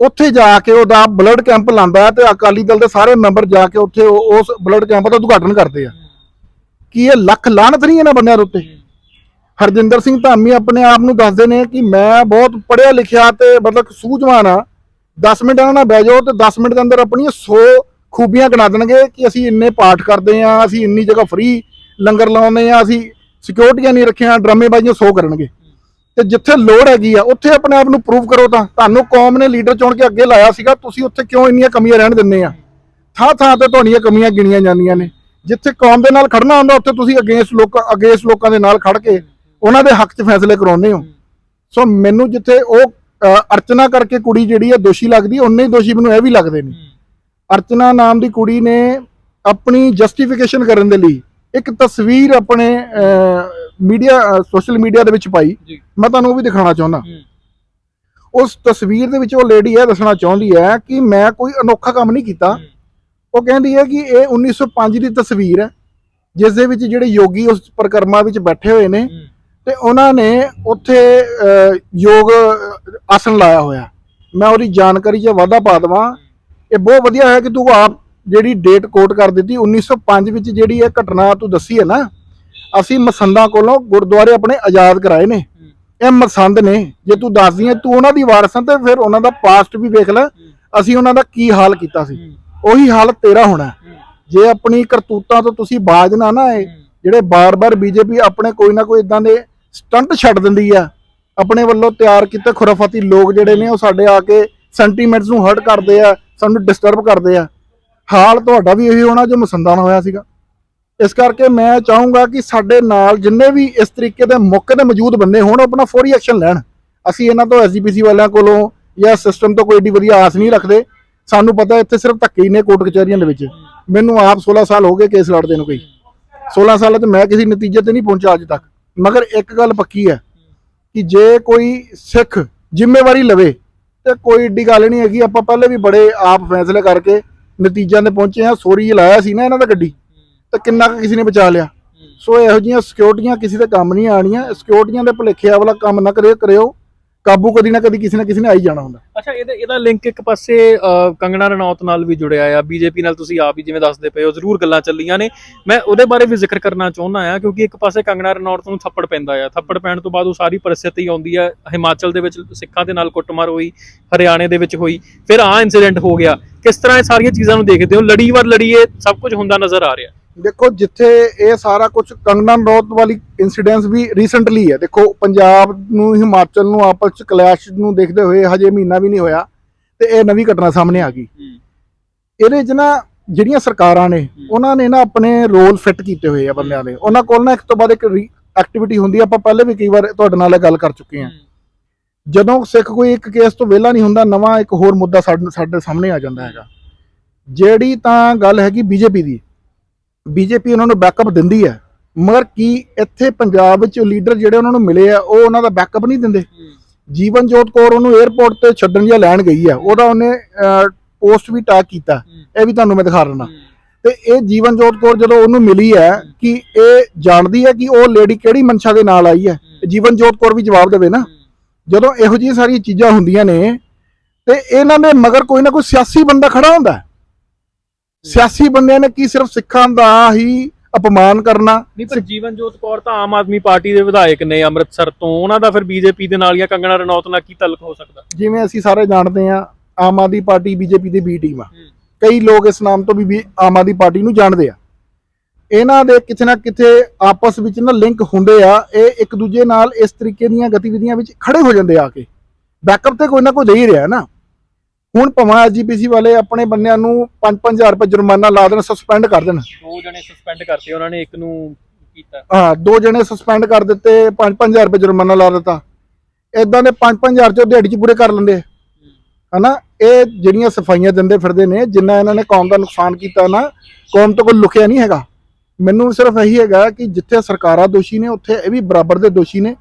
Speaker 1: ਉੱਥੇ ਜਾ ਕੇ ਉਹਦਾ ਬਲੱਡ ਕੈਂਪ ਲਾਉਂਦਾ ਹੈ ਤੇ ਅਕਾਲੀ ਦਲ ਦੇ ਸਾਰੇ ਮੈਂਬਰ ਜਾ ਕੇ ਉੱਥੇ ਉਸ ਬਲੱਡ ਕੈਂਪ ਦਾ ਉਦਘਾਟਨ ਕਰਦੇ ਆ। ਕਿ ਇਹ ਲੱਖ ਲਾਹਨਤ ਨਹੀਂ ਇਹਨਾਂ ਬੰਦਿਆਂ ਦੇ ਉੱਤੇ? ਹਰਜਿੰਦਰ ਸਿੰਘ ਧਾਮੀ ਆਪਣੇ ਆਪ ਨੂੰ ਦੱਸਦੇ ਨੇ ਕਿ ਮੈਂ ਬਹੁਤ ਪੜ੍ਹਿਆ ਲਿਖਿਆ ਤੇ ਮਤਲਬ ਸੂਝਵਾਨ ਆ 10 ਮਿੰਟ ਇਹਨਾਂ ਨਾਲ ਬਹਿ ਜਾਓ ਤੇ 10 ਮਿੰਟ ਦੇ ਅੰਦਰ ਆਪਣੀਆਂ 100 ਖੂਬੀਆਂ ਗਿਣਾ ਦੇਣਗੇ ਕਿ ਅਸੀਂ ਇੰਨੇ ਪਾਠ ਕਰਦੇ ਆ ਅਸੀਂ ਇੰਨੀ ਜਗ੍ਹਾ ਫ੍ਰੀ ਲੰਗਰ ਲਾਉਂਦੇ ਆ ਅਸੀਂ ਸਿਕਿਉਰਟੀਆਂ ਨਹੀਂ ਰੱਖੀਆਂ, ਡਰਾਮੇਬਾਜ਼ੀਆਂ ਸੋ ਕਰਨਗੇ। ਤੇ ਜਿੱਥੇ ਲੋੜ ਹੈਗੀ ਆ, ਉੱਥੇ ਆਪਣੇ ਆਪ ਨੂੰ ਪ੍ਰੂਵ ਕਰੋ ਤਾਂ। ਤੁਹਾਨੂੰ ਕੌਮ ਨੇ ਲੀਡਰ ਚੁਣ ਕੇ ਅੱਗੇ ਲਾਇਆ ਸੀਗਾ, ਤੁਸੀਂ ਉੱਥੇ ਕਿਉਂ ਇੰਨੀਆਂ ਕਮੀਆਂ ਰਹਿਣ ਦਿੰਦੇ ਆ? ਥਾਂ ਥਾਂ ਤੇ ਤੁਹਾਡੀਆਂ ਕਮੀਆਂ ਗਿਣੀਆਂ ਜਾਂਦੀਆਂ ਨੇ। ਜਿੱਥੇ ਕੌਮ ਦੇ ਨਾਲ ਖੜਨਾ ਹੁੰਦਾ ਉੱਥੇ ਤੁਸੀਂ ਅਗੇਂਸਟ ਲੋਕਾਂ ਅਗੇਂਸਟ ਲੋਕਾਂ ਦੇ ਨਾਲ ਖੜ ਕੇ ਉਹਨਾਂ ਦੇ ਹੱਕ 'ਚ ਫੈਸਲੇ ਕਰਾਉਂਦੇ ਹੋ। ਸੋ ਮੈਨੂੰ ਜਿੱਥੇ ਉਹ ਅਰਚਨਾ ਕਰਕੇ ਕੁੜੀ ਜਿਹੜੀ ਹੈ ਦੋਸ਼ੀ ਲੱਗਦੀ ਉਨੇ ਹੀ ਦੋਸ਼ੀ ਮੈਨੂੰ ਇਹ ਵੀ ਲੱਗਦੇ ਨੇ। ਅਰਚਨਾ ਨਾਮ ਦੀ ਕੁੜੀ ਨੇ ਆਪਣੀ ਜਸਟੀਫਿਕੇਸ਼ਨ ਕਰਨ ਦੇ ਲਈ ਇੱਕ ਤਸਵੀਰ ਆਪਣੇ ਮੀਡੀਆ ਸੋਸ਼ਲ ਮੀਡੀਆ ਦੇ ਵਿੱਚ ਪਾਈ। ਮੈਂ ਤੁਹਾਨੂੰ ਉਹ ਵੀ ਦਿਖਾਉਣਾ ਚਾਹੁੰਦਾ। ਉਸ ਤਸਵੀਰ ਦੇ ਵਿੱਚ ਉਹ ਲੇਡੀ ਇਹ ਦੱਸਣਾ ਚਾਹੁੰਦੀ ਹੈ ਕਿ ਮੈਂ ਕੋਈ ਅਨੋਖਾ ਕੰਮ ਨਹੀਂ ਕੀਤਾ। ਉਹ ਕਹਿੰਦੀ ਹੈ ਕਿ ਇਹ 1905 ਦੀ ਤਸਵੀਰ ਹੈ ਜਿਸ ਦੇ ਵਿੱਚ ਜਿਹੜੇ ਯੋਗੀ ਉਸ ਪਰਿਕਰਮਾ ਵਿੱਚ ਬੈਠੇ ਹੋਏ ਨੇ ਤੇ ਉਹਨਾਂ ਨੇ ਉੱਥੇ ਯੋਗ ਆਸਣ ਲਾਇਆ ਹੋਇਆ। ਮੈਂ ਉਹਦੀ ਜਾਣਕਾਰੀ 'ਚ ਵਾਧਾ ਪਾ ਦਵਾਂ। ਇਹ ਬਹੁਤ ਵਧੀਆ ਹੈ ਕਿ ਤੂੰ ਆਪ ਜਿਹੜੀ ਡੇਟ ਕੋਟ ਕਰ ਦਿੱਤੀ 1905 ਵਿੱਚ ਜਿਹੜੀ ਇਹ ਘਟਨਾ ਤੂੰ ਦੱਸੀ ਹੈ ਨਾ ਅਸੀਂ ਮਸੰਦਾਂ ਕੋਲੋਂ ਗੁਰਦੁਆਰੇ ਆਪਣੇ ਆਜ਼ਾਦ ਕਰਾਏ ਨੇ। ਇਹ ਮਸੰਦ ਨੇ। ਜੇ ਤੂੰ ਦੱਸਦੀ ਹੈ ਤੂੰ ਉਹਨਾਂ ਦੀ ਵਾਰਸ ਤੇ ਫਿਰ ਉਹਨਾਂ ਦਾ ਪਾਸਟ ਵੀ ਵੇਖ ਲੈ। ਅਸੀਂ ਉਹਨਾਂ ਦਾ ਕੀ ਹਾਲ ਕੀਤਾ ਸੀ। ਉਹੀ ਹਾਲ ਤੇਰਾ ਹੋਣਾ। ਜੇ ਆਪਣੀ ਕਰਤੂਤਾਂ ਤੋਂ ਤੁਸੀਂ ਬਾਜ ਨਾ ਨਾ ਆਏ ਜਿਹੜੇ ਬਾਰ-ਬਾਰ ਬੀਜੇਪੀ ਆਪਣੇ ਕੋਈ ਨਾ ਕੋਈ ਇਦਾਂ ਦੇ ਸਟੰਟ ਛੱਡ ਦਿੰਦੀ ਆ ਆਪਣੇ ਵੱਲੋਂ ਤਿਆਰ ਕੀਤੇ ਖੁਰਾਫਾਤੀ ਲੋਕ ਜਿਹੜੇ ਨੇ ਉਹ ਸਾਡੇ ਆ ਕੇ ਸੈਂਟੀਮੈਂਟਸ ਨੂੰ ਹਰਟ ਕਰਦੇ ਆ ਸਾਨੂੰ ਡਿਸਟਰਬ ਕਰਦੇ ਆ। ਹਾਲ ਤੁਹਾਡਾ ਵੀ ਇਹੀ ਹੋਣਾ ਜੋ ਮਸੰਦਾਂ ਨਾਲ ਹੋਇਆ ਸੀਗਾ। ਇਸ ਕਰਕੇ ਮੈਂ ਚਾਹੂੰਗਾ ਕਿ ਸਾਡੇ ਨਾਲ ਜਿੰਨੇ ਵੀ ਇਸ ਤਰੀਕੇ ਦੇ ਮੌਕੇ ਤੇ ਮੌਜੂਦ ਬੰਦੇ ਹੋਣ ਆਪਣਾ ਫੌਰੀ ਐਕਸ਼ਨ ਲੈਣ। ਅਸੀਂ ਇਹਨਾਂ ਤੋਂ ਐਸਜੀਪੀਸੀ ਵਾਲਿਆਂ ਕੋਲੋਂ ਜਾਂ ਸਿਸਟਮ ਤੋਂ ਕੋਈ ਏਡੀ ਵਧੀਆ ਆਸ ਨਹੀਂ ਰੱਖਦੇ। ਸਾਨੂੰ ਪਤਾ ਇੱਥੇ ਸਿਰਫ ਧੱਕੇ ਹੀ ਨੇ ਕੋਰਟ ਕਚਹਿਰੀਆਂ ਦੇ ਵਿੱਚ। ਮੈਨੂੰ ਆਪ 16 ਸਾਲ ਹੋ ਗਏ ਕੇਸ ਲੜਦੇ ਨੂੰ ਕੋਈ। 16 ਸਾਲਾਂ 'ਚ ਮੈਂ ਕਿਸੇ ਨਤੀਜੇ ਤੇ ਨਹੀਂ ਪਹੁੰਚਾ ਅੱਜ ਤੱਕ। ਮਗਰ ਇੱਕ ਗੱਲ ਪੱਕੀ ਹੈ ਕਿ ਜੇ ਕੋਈ ਸਿੱਖ ਜ਼ਿੰਮੇਵਾਰੀ ਲਵੇ, ਤੇ ਕੋਈ ਏਡੀ ਗੱਲ ਨਹੀਂ ਹੈਗੀ, ਆਪਾਂ ਪਹਿਲੇ ਵੀ ਬੜੇ ਆਪ ਫੈਸਲੇ ਕਰਕੇ ਨਤੀਜਿਆਂ ਤੇ ਪਹੁੰਚੇ ਆ ਸੋਰੀ ਲਾਇਆ ਸੀ ਨਾ ਇਹਨਾਂ ਦਾ ਗੱਡੀ, ਤੇ ਕਿੰਨਾ ਕੁ ਕਿਸੇ ਨੇ ਬਚਾ ਲਿਆ। ਸੋ ਇਹੋ ਜਿਹੀਆਂ ਸਿਕਿਉਰਟੀਆਂ ਕਿਸੇ ਦੇ ਕੰਮ ਨਹੀਂ ਆਣੀਆਂ ਸਿਕਿਉਰਟੀਆਂ ਦੇ ਭੁਲੇਖੇ ਵਾਲਾ ਕੰਮ ਨਾ ਕਰਿਓ ਕਰਿਓ। ਕਾਬੂ ਕਦੀ ਨਾ ਕਦੀ ਕਿਸੇ ਨਾ ਕਿਸੇ ਨੇ ਆਈ ਜਾਣਾ ਹੁੰਦਾ।
Speaker 2: ਅੱਛਾ, ਇਹਦਾ ਇਹਦਾ ਲਿੰਕ ਇੱਕ ਪਾਸੇ ਕੰਗਣਾ ਰਣੌਤ ਨਾਲ ਵੀ ਜੁੜਿਆ ਆ। ਬੀਜੇਪੀ ਨਾਲ ਤੁਸੀਂ ਆਪ ਹੀ ਜਿਵੇਂ ਦੱਸਦੇ ਪਏ ਹੋ, ਜ਼ਰੂਰ ਗੱਲਾਂ ਚੱਲੀਆਂ ਨੇ। ਮੈਂ ਉਹਦੇ ਬਾਰੇ ਵੀ ਜ਼ਿਕਰ ਕਰਨਾ ਚਾਹੁੰਦਾ ਆ, ਕਿਉਂਕਿ ਇੱਕ ਪਾਸੇ ਕੰਗਣਾ ਰਣੌਤ ਨੂੰ ਥੱਪੜ ਪੈਂਦਾ ਆ। ਥੱਪੜ ਪੈਣ ਤੋਂ ਬਾਅਦ ਉਹ ਸਾਰੀ ਪਰਿਸਥਿਤੀ ਆਉਂਦੀ ਆ। ਹਿਮਾਚਲ ਦੇ ਵਿੱਚ ਸਿੱਖਾਂ ਦੇ ਨਾਲ ਕੁੱਟਮਾਰ ਹੋਈ, ਹਰਿਆਣੇ ਦੇ ਵਿੱਚ ਹੋਈ, ਫਿਰ ਆ ਇਨਸੀਡੈਂਟ ਹੋ ਗਿਆ। ਕਿਸ ਤਰ੍ਹਾਂ ਇਹ ਸਾਰੀਆਂ ਚੀਜ਼ਾਂ ਨੂੰ ਦੇਖਦੇ ਹੋ? ਲੜੀ ਵਾਰ ਲੜੀਏ ਸਭ ਕੁਝ ਹੁੰਦਾ ਨਜ਼ਰ ਆ ਰਿਹਾ।
Speaker 1: ਦੇਖੋ ਜਿੱਥੇ ਇਹ ਸਾਰਾ ਕੁਝ ਕੰਗਨਾ ਰਣੌਤ ਵਾਲੀ ਇਨਸੀਡੈਂਸ ਵੀ ਰੀਸੈਂਟਲੀ ਹੈ। ਦੇਖੋ ਪੰਜਾਬ ਨੂੰ ਹਿਮਾਚਲ ਨੂੰ ਆਪਸ ਚ ਕਲੈਸ਼ ਨੂੰ ਦੇਖਦੇ ਹੋਏ ਹਜੇ ਮਹੀਨਾ ਵੀ ਨਹੀਂ ਹੋਇਆ ਤੇ ਇਹ ਨਵੀਂ ਘਟਨਾ ਸਾਹਮਣੇ ਆ ਗਈ। ਇਹਦੇ 'ਚ ਨਾ ਜਿਹੜੀਆਂ ਸਰਕਾਰਾਂ ਨੇ ਉਹਨਾਂ ਨੇ ਨਾ ਆਪਣੇ ਰੋਲ ਫਿੱਟ ਕੀਤੇ ਹੋਏ ਆ ਬੰਦਿਆਂ ਦੇ। ਉਹਨਾਂ ਕੋਲ ਨਾ ਇੱਕ ਤੋਂ ਬਾਅਦ ਇੱਕ ਐਕਟੀਵਿਟੀ ਹੁੰਦੀ ਆ। ਆਪਾਂ ਪਹਿਲੇ ਵੀ ਕਈ ਵਾਰ ਤੁਹਾਡੇ ਨਾਲ ਗੱਲ ਕਰ ਚੁੱਕੇ ਹਾਂ। ਜਦੋਂ ਸਿੱਖ ਕੋਈ ਇੱਕ ਕੇਸ ਤੋਂ ਵਿਹਲਾ ਨਹੀਂ ਹੁੰਦਾ ਨਵਾਂ ਇੱਕ ਹੋਰ ਮੁੱਦਾ ਸਾਡੇ ਸਾਡੇ ਸਾਹਮਣੇ ਆ ਜਾਂਦਾ ਹੈਗਾ। ਜਿਹੜੀ ਤਾਂ ਗੱਲ ਹੈਗੀ ਬੀਜੇਪੀ ਦੀ। ਬੀਜੇਪੀ ਉਹਨਾਂ ਨੂੰ ਬੈਕਅਪ ਦਿੰਦੀ ਹੈ। ਮਗਰ ਕੀ ਇੱਥੇ ਪੰਜਾਬ ਵਿੱਚ ਲੀਡਰ ਜਿਹੜੇ ਉਹਨਾਂ ਨੂੰ ਮਿਲੇ ਆ, ਉਹ ਉਹਨਾਂ ਦਾ ਬੈਕਅਪ ਨਹੀਂ ਦਿੰਦੇ? ਜੀਵਨ ਜੋਤ ਕੌਰ ਉਹਨੂੰ 에ਅਰਪੋਰਟ ਤੇ ਛੱਡਣ ਜਾਂ ਲੈਣ ਗਈ ਆ, ਉਹਦਾ ਉਹਨੇ ਪੋਸਟ ਵੀ ਟੈਗ ਕੀਤਾ। ਇਹ ਵੀ ਤੁਹਾਨੂੰ ਮੈਂ ਦਿਖਾ ਦਿੰਦਾ। ਤੇ ਇਹ ਜੀਵਨ ਜੋਤ ਕੌਰ ਜਦੋਂ ਉਹਨੂੰ ਮਿਲੀ ਹੈ ਕਿ ਇਹ ਜਾਣਦੀ ਹੈ ਕਿ ਉਹ ਲੇਡੀ ਕਿਹੜੀ ਮਨਸ਼ਾ ਦੇ ਨਾਲ ਆਈ ਹੈ ਜੀਵਨ ਜੋਤ ਕੌਰ ਵੀ ਜਵਾਬ ਦੇਵੇ ਨਾ। ਜਦੋਂ ਇਹੋ ਜਿਹੀਆਂ ਸਾਰੀਆਂ ਚੀਜ਼ਾਂ ਹੁੰਦੀਆਂ ਨੇ, ਤੇ ਇਹਨਾਂ ਦੇ ਮਗਰ ਕੋਈ ਨਾ ਕੋਈ ਸਿਆਸੀ ਬੰਦਾ ਖੜਾ ਹੁੰਦਾ ਹੈ। ਸਿਆਸੀ ਬੰਦਿਆਂ ਨੇ ਕੀ ਸਿਰਫ ਸਿੱਖਾਂ ਦਾ ਹੀ ਅਪਮਾਨ ਕਰਨਾ?
Speaker 2: ਨਹੀਂ ਪਰ ਜੀਵਨਜੋਤ ਕੌਰ ਤਾਂ ਆਮ ਆਦਮੀ ਪਾਰਟੀ ਦੇ ਵਿਧਾਇਕ ਨੇ ਅੰਮ੍ਰਿਤਸਰ ਤੋਂ। ਉਹਨਾਂ ਦਾ ਫਿਰ ਬੀਜੇਪੀ ਦੇ ਨਾਲ ਜਾਂ ਕੰਗਣਾ ਰਣੌਤ ਨਾਲ ਕੀ ਤਾਲੁਕ ਹੋ ਸਕਦਾ?
Speaker 1: ਜਿਵੇਂ ਅਸੀਂ ਸਾਰੇ ਜਾਣਦੇ ਹਾਂ ਆਮ ਆਦਮੀ ਪਾਰਟੀ ਬੀਜੇਪੀ ਦੀ ਬੀ ਟੀਮ ਆ। ਕਈ ਲੋਕ ਇਸ ਨਾਮ ਤੋਂ ਵੀ ਵੀ ਆਮ ਆਦਮੀ ਪਾਰਟੀ ਨੂੰ ਜਾਣਦੇ ਆ। ਇਹਨਾਂ ਦੇ ਕਿਤੇ ਨਾ ਕਿਤੇ ਆਪਸ ਵਿੱਚ ਨਾ ਲਿੰਕ ਹੁੰਦੇ ਆ। ਇਹ ਇੱਕ ਦੂਜੇ ਨਾਲ ਇਸ ਤਰੀਕੇ ਦੀਆਂ ਗਤੀਵਿਧੀਆਂ ਵਿੱਚ ਖੜੇ ਹੋ ਜਾਂਦੇ ਆ ਕੇ। ਬੈਕਅਪ ਤੇ ਕੋਈ ਨਾ ਕੋਈ ਦੇ ਹੀ ਰਿਹਾ ਨਾ। ਹੁਣ ਭਾਵੇਂ ਐਜੀਪੀਸੀ ਵਾਲੇ ਆਪਣੇ ਬੰਦਿਆਂ ਨੂੰ 5-5000 ਰੁਪਏ ਜੁਰਮਾਨਾ ਲਾ ਦੇਣ ਸਸਪੈਂਡ ਕਰ ਦੇਣ।
Speaker 2: ਦੋ ਜਣੇ ਸਸਪੈਂਡ ਕਰਤੇ ਉਹਨਾਂ ਨੇ ਇੱਕ ਨੂੰ ਕੀਤਾ।
Speaker 1: ਹਾਂ ਦੋ ਜਣੇ ਸਸਪੈਂਡ ਕਰ ਦਿੱਤੇ 5-5000 ਰੁਪਏ ਜੁਰਮਾਨਾ ਲਾ ਦਿੱਤਾ। ਇਦਾਂ ਦੇ 5-5000 ਚ ਉਹ ਦਿਹਾੜੀ ਚ ਪੂਰੇ ਕਰ ਲੈਂਦੇ। ਹਨਾ? ਇਹ ਜਿਹੜੀਆਂ ਸਫਾਈਆਂ ਦਿੰਦੇ ਫਿਰਦੇ ਨੇ ਜਿੰਨਾ ਇਹਨਾਂ ਨੇ ਕੌਮ ਦਾ ਨੁਕਸਾਨ ਕੀਤਾ ਨਾ ਕੌਮ ਤੋਂ ਕੋਈ ਲੁਕਿਆ ਨਹੀਂ ਹੈਗਾ। ਮੈਨੂੰ ਸਿਰਫ ਇਹੀ ਹੈਗਾ ਕਿ ਜਿੱਥੇ ਸਰਕਾਰਾਂ ਦੋਸ਼ੀ ਨੇ ਉੱਥੇ ਇਹ ਵੀ ਬਰਾਬਰ ਦੇ ਦੋਸ਼ੀ ਨੇ।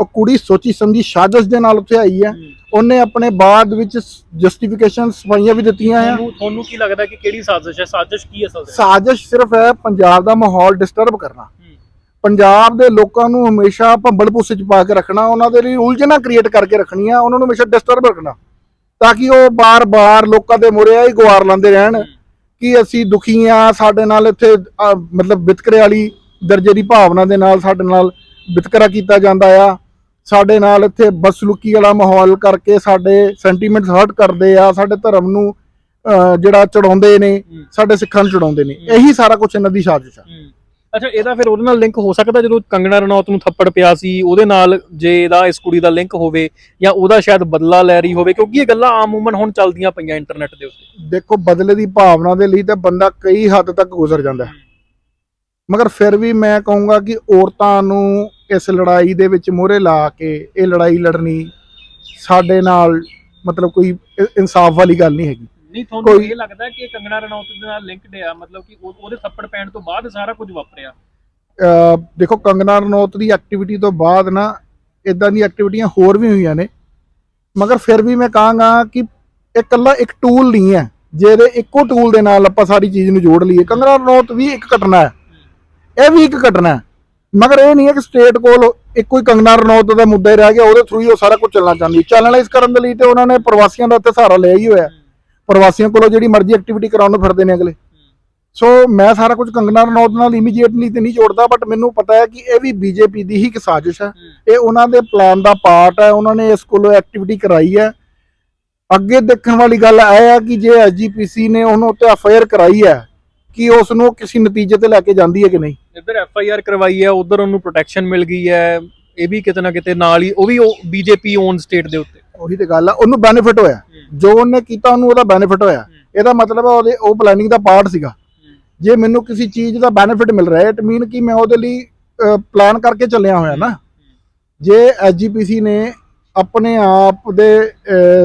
Speaker 1: ਉਹ ਕੁੜੀ ਸੋਚੀ ਸਮਝੀ ਸਾਜ਼ਿਸ਼ ਦੇ ਨਾਲ ਉੱਥੇ ਆਈ ਹੈ। ਉਹਨੇ ਆਪਣੇ ਬਾਅਦ ਵਿੱਚ ਜਸਟੀਫਿਕੇਸ਼ਨ ਸਫਾਈਆਂ ਵੀ ਦਿੱਤੀਆਂ ਆ।
Speaker 2: ਤੁਹਾਨੂੰ ਤੁਹਾਨੂੰ ਕੀ ਲੱਗਦਾ ਕਿ ਕਿਹੜੀ ਸਾਜ਼ਿਸ਼ ਹੈ? ਸਾਜ਼ਿਸ਼ ਕੀ ਅਸਲ ਦੇ
Speaker 1: ਸਾਜ਼ਿਸ਼ ਸਿਰਫ ਹੈ ਪੰਜਾਬ ਦਾ ਮਾਹੌਲ ਡਿਸਟਰਬ ਕਰਨਾ। ਪੰਜਾਬ ਦੇ ਲੋਕਾਂ ਨੂੰ ਹਮੇਸ਼ਾ ਭੰਬਲ ਭੁੱਸੇ ਚ ਪਾ ਕੇ ਰੱਖਣਾ ਉਹਨਾਂ ਦੇ ਲਈ ਉਲਝਣਾਂ ਕ੍ਰੀਏਟ ਕਰਕੇ ਰੱਖਣੀਆਂ ਉਹਨਾਂ ਨੂੰ ਹਮੇਸ਼ਾ ਡਿਸਟਰਬ ਰੱਖਣਾ। ਤਾਂ ਕਿ ਉਹ ਬਾਰ-ਬਾਰ ਲੋਕਾਂ ਦੇ ਮੋਰੇ ਹੀ ਗੁਆਰ ਲਾਉਂਦੇ ਰਹਿਣ ਕਿ ਅਸੀਂ ਦੁਖੀ ਆ ਸਾਡੇ ਨਾਲ ਇੱਥੇ ਅਹ, ਮਤਲਬ ਵਿਤਕਰੇ ਵਾਲੀ ਦਰਜੇ ਦੀ ਭਾਵਨਾ ਦੇ ਨਾਲ ਸਾਡੇ ਨਾਲ ਵਿਤਕਰਾ ਕੀਤਾ ਜਾਂਦਾ ਆ। ਸਾਡੇ ਨਾਲ ਇੱਥੇ ਬਸਲੂਕੀ ਵਾਲਾ ਮਾਹੌਲ ਕਰਕੇ ਸਾਡੇ ਸੈਂਟੀਮੈਂਟਸ ਹਰਟ ਕਰਦੇ ਆ ਸਾਡੇ ਧਰਮ ਨੂੰ ਜਿਹੜਾ ਚੜਾਉਂਦੇ ਨੇ। ਸਾਡੇ ਸਿੱਖਾਂ ਨੂੰ ਚੜਾਉਂਦੇ ਨੇ। ਇਹੀ ਸਾਰਾ ਕੁਝ ਇਹਨਾਂ ਦੀ ਸਾਜ਼ਿਸ਼ ਆ
Speaker 2: ਅੱਛਾ ਇਹਦਾ ਫਿਰ ਉਹਦੇ ਨਾਲ ਲਿੰਕ ਹੋ ਸਕਦਾ ਜਦੋਂ ਕੰਗਣਾ ਰਣੌਤ ਨੂੰ ਥੱਪੜ ਪਿਆ ਸੀ ਉਹਦੇ ਨਾਲ ਜੇ ਇਹਦਾ ਇਸ ਕੁੜੀ ਦਾ ਲਿੰਕ ਹੋਵੇ ਜਾਂ ਉਹਦਾ ਸ਼ਾਇਦ ਬਦਲਾ ਲੈ ਰਹੀ ਹੋਵੇ ਕਿਉਂਕਿ ਇਹ ਗੱਲਾਂ ਆਮ ਉਮਨ ਹੁਣ ਚੱਲਦੀਆਂ ਪਈਆਂ ਇੰਟਰਨੈਟ ਦੇ ਉੱਤੇ
Speaker 1: ਦੇਖੋ ਬਦਲੇ ਦੀ ਭਾਵਨਾ ਦੇ ਲਈ ਤਾਂ ਬੰਦਾ ਕਈ ਹੱਦ ਤੱਕ ਗੁਜ਼ਰ ਜਾਂਦਾ ਹੈ। ਮਗਰ ਫਿਰ ਵੀ ਮੈਂ ਕਹੂੰਗਾ ਕਿ ਔਰਤਾਂ ਨੂੰ ਇਸ ਲੜਾਈ ਦੇ ਵਿੱਚ ਮੋਹਰੇ ਲਾ ਕੇ ਇਹ ਲੜਾਈ ਲੜਨੀ ਸਾਡੇ ਨਾਲ ਮਤਲਬ ਕੋਈ ਇਨਸਾਫ ਵਾਲੀ ਗੱਲ ਨਹੀਂ ਹੈਗੀ।
Speaker 2: ਨਹੀਂ ਤੁਹਾਨੂੰ ਇਹ ਲੱਗਦਾ ਕਿ ਕੰਗਣਾ ਰਣੌਤ ਦੇ ਨਾਲ ਲਿੰਕਡ ਆ ਮਤਲਬ ਕਿ ਉਹ- ਉਹਦੇ ਥੱਪੜ ਪੈਣ ਤੋਂ ਬਾਅਦ ਸਾਰਾ ਕੁਝ ਵਾਪਰਿਆ?
Speaker 1: ਅਹ ਦੇਖੋ ਕੰਗਨਾ ਰਣੌਤ ਦੀ ਐਕਟੀਵਿਟੀ ਤੋਂ ਬਾਅਦ ਨਾ ਇਦਾਂ ਦੀ ਐਕਟੀਵਿਟੀਆਂ ਹੋਰ ਵੀ ਹੋਈਆਂ ਨੇ। ਮਗਰ ਫਿਰ ਵੀ ਮੈਂ ਕਹਾਂਗਾ ਕਿ ਇਹ ਇਕੱਲਾ ਇੱਕ ਟੂਲ ਨਹੀਂ ਹੈ ਜਿਹਦੇ ਇੱਕੋ ਟੂਲ ਦੇ ਨਾਲ ਆਪਾਂ ਸਾਰੀ ਚੀਜ਼ ਨੂੰ ਜੋੜ ਲਈਏ। ਕੰਗਨਾ ਰਣੌਤ ਵੀ ਇੱਕ ਘਟਨਾ ਹੈ। ਇਹ ਵੀ ਇੱਕ ਘਟਨਾ ਹੈ। ਮਗਰ ਇਹ ਨਹੀਂ ਹੈ ਕਿ ਸਟੇਟ ਕੋਲ ਇੱਕੋ ਹੀ ਕੰਗਨਾ ਰਣੌਤ ਦਾ ਮੁੱਦਾ ਹੀ ਰਹਿ ਗਿਆ ਉਹਦੇ ਥਰੂ ਹੀ ਉਹ ਸਾਰਾ ਕੁਝ ਚੱਲਣਾ ਚਾਹੁੰਦੀ ਚੈਨਲਾਈਜ਼ ਕਰਨ ਦੇ ਲਈ ਤੇ ਉਹਨਾਂ ਨੇ ਪ੍ਰਵਾਸੀਆਂ ਦਾ ਉੱਤੇ ਸਹਾਰਾ ਲਿਆ ਹੀ ਹੋਇਆ ਪ੍ਰਵਾਸੀਆਂ ਕੋਲੋਂ ਜਿਹੜੀ ਮਰਜ਼ੀ ਐਕਟੀਵਿਟੀ ਕਰਾਉਣ ਨੂੰ ਫਿਰਦੇ ਨੇ ਅਗਲੇ। ਸੋ ਮੈਂ ਸਾਰਾ ਕੁਝ ਕੰਗਨਾ ਰਣੌਤ ਨਾਲ ਇਮੀਡੀਏਟਲੀ ਤੇ ਨਹੀਂ ਜੋੜਦਾ ਬਟ ਮੈਨੂੰ ਪਤਾ ਹੈ ਕਿ ਇਹ ਵੀ ਬੀਜੇਪੀ ਦੀ ਹੀ ਇੱਕ ਸਾਜ਼ਿਸ਼ ਹੈ। ਇਹ ਉਹਨਾਂ ਦੇ ਪਲਾਨ ਦਾ ਪਾਰਟ ਹੈ, ਉਹਨਾਂ ਨੇ ਇਸ ਕੋਲੋਂ ਐਕਟੀਵਿਟੀ ਕਰਾਈ ਹੈ। ਅੱਗੇ ਦੇਖਣ ਵਾਲੀ ਗੱਲ ਇਹ ਹੈ ਕਿ ਜੇ ਐਸਜੀਪੀਸੀ ਨੇ ਉਹਨੂੰ ਉੱਤੇ ਐਫਆਈਆਰ ਕਰਾਈ ਹੈ, ਕਿ ਉਸ ਨੂੰ ਕਿਸੇ ਨਤੀਜੇ ਤੇ ਲੈ ਕੇ ਜਾਂਦੀ ਹੈ ਕਿ ਨਹੀਂ?
Speaker 2: ਇੱਧਰ ਐਫ ਆਈ ਆਰ ਕਰਵਾਈ ਹੈ ਉਧਰ ਉਹਨੂੰ ਪ੍ਰੋਟੈਕਸ਼ਨ ਮਿਲ ਗਈ ਹੈ ਇਹ ਵੀ ਕਿਤੇ ਨਾ ਕਿਤੇ ਨਾਲ ਹੀ ਉਹ ਵੀ ਬੀਜੇਪੀ ਓਨ ਸਟੇਟ ਦੇ ਉੱਤੇ।
Speaker 1: ਉਹੀ ਤੇ ਗੱਲ ਹੈ ਉਹਨੂੰ ਬੈਨੀਫਿਟ ਹੋਇਆ। ਜੋ ਉਹਨੇ ਕੀਤਾ ਉਹਨੂੰ ਉਹਦਾ ਬੈਨੀਫਿਟ ਹੋਇਆ। ਇਹਦਾ ਮਤਲਬ ਹੈ ਉਹਦੇ ਉਹ ਪਲੈਨਿੰਗ ਦਾ ਪਾਰਟ ਸੀਗਾ। ਜੇ ਮੈਨੂੰ ਕਿਸੇ ਚੀਜ਼ ਦਾ ਬੈਨੀਫਿਟ ਮਿਲ ਰਿਹਾ ਹੈ ਇਟ ਮੀਨ ਕਿ ਮੈਂ ਉਹਦੇ ਲਈ ਪਲਾਨ ਕਰਕੇ ਚੱਲਿਆ ਹੋਇਆ ਨਾ। ਜੇ ਐਸਜੀਪੀਸੀ ਨੇ ਆਪਣੇ ਆਪ ਦੇ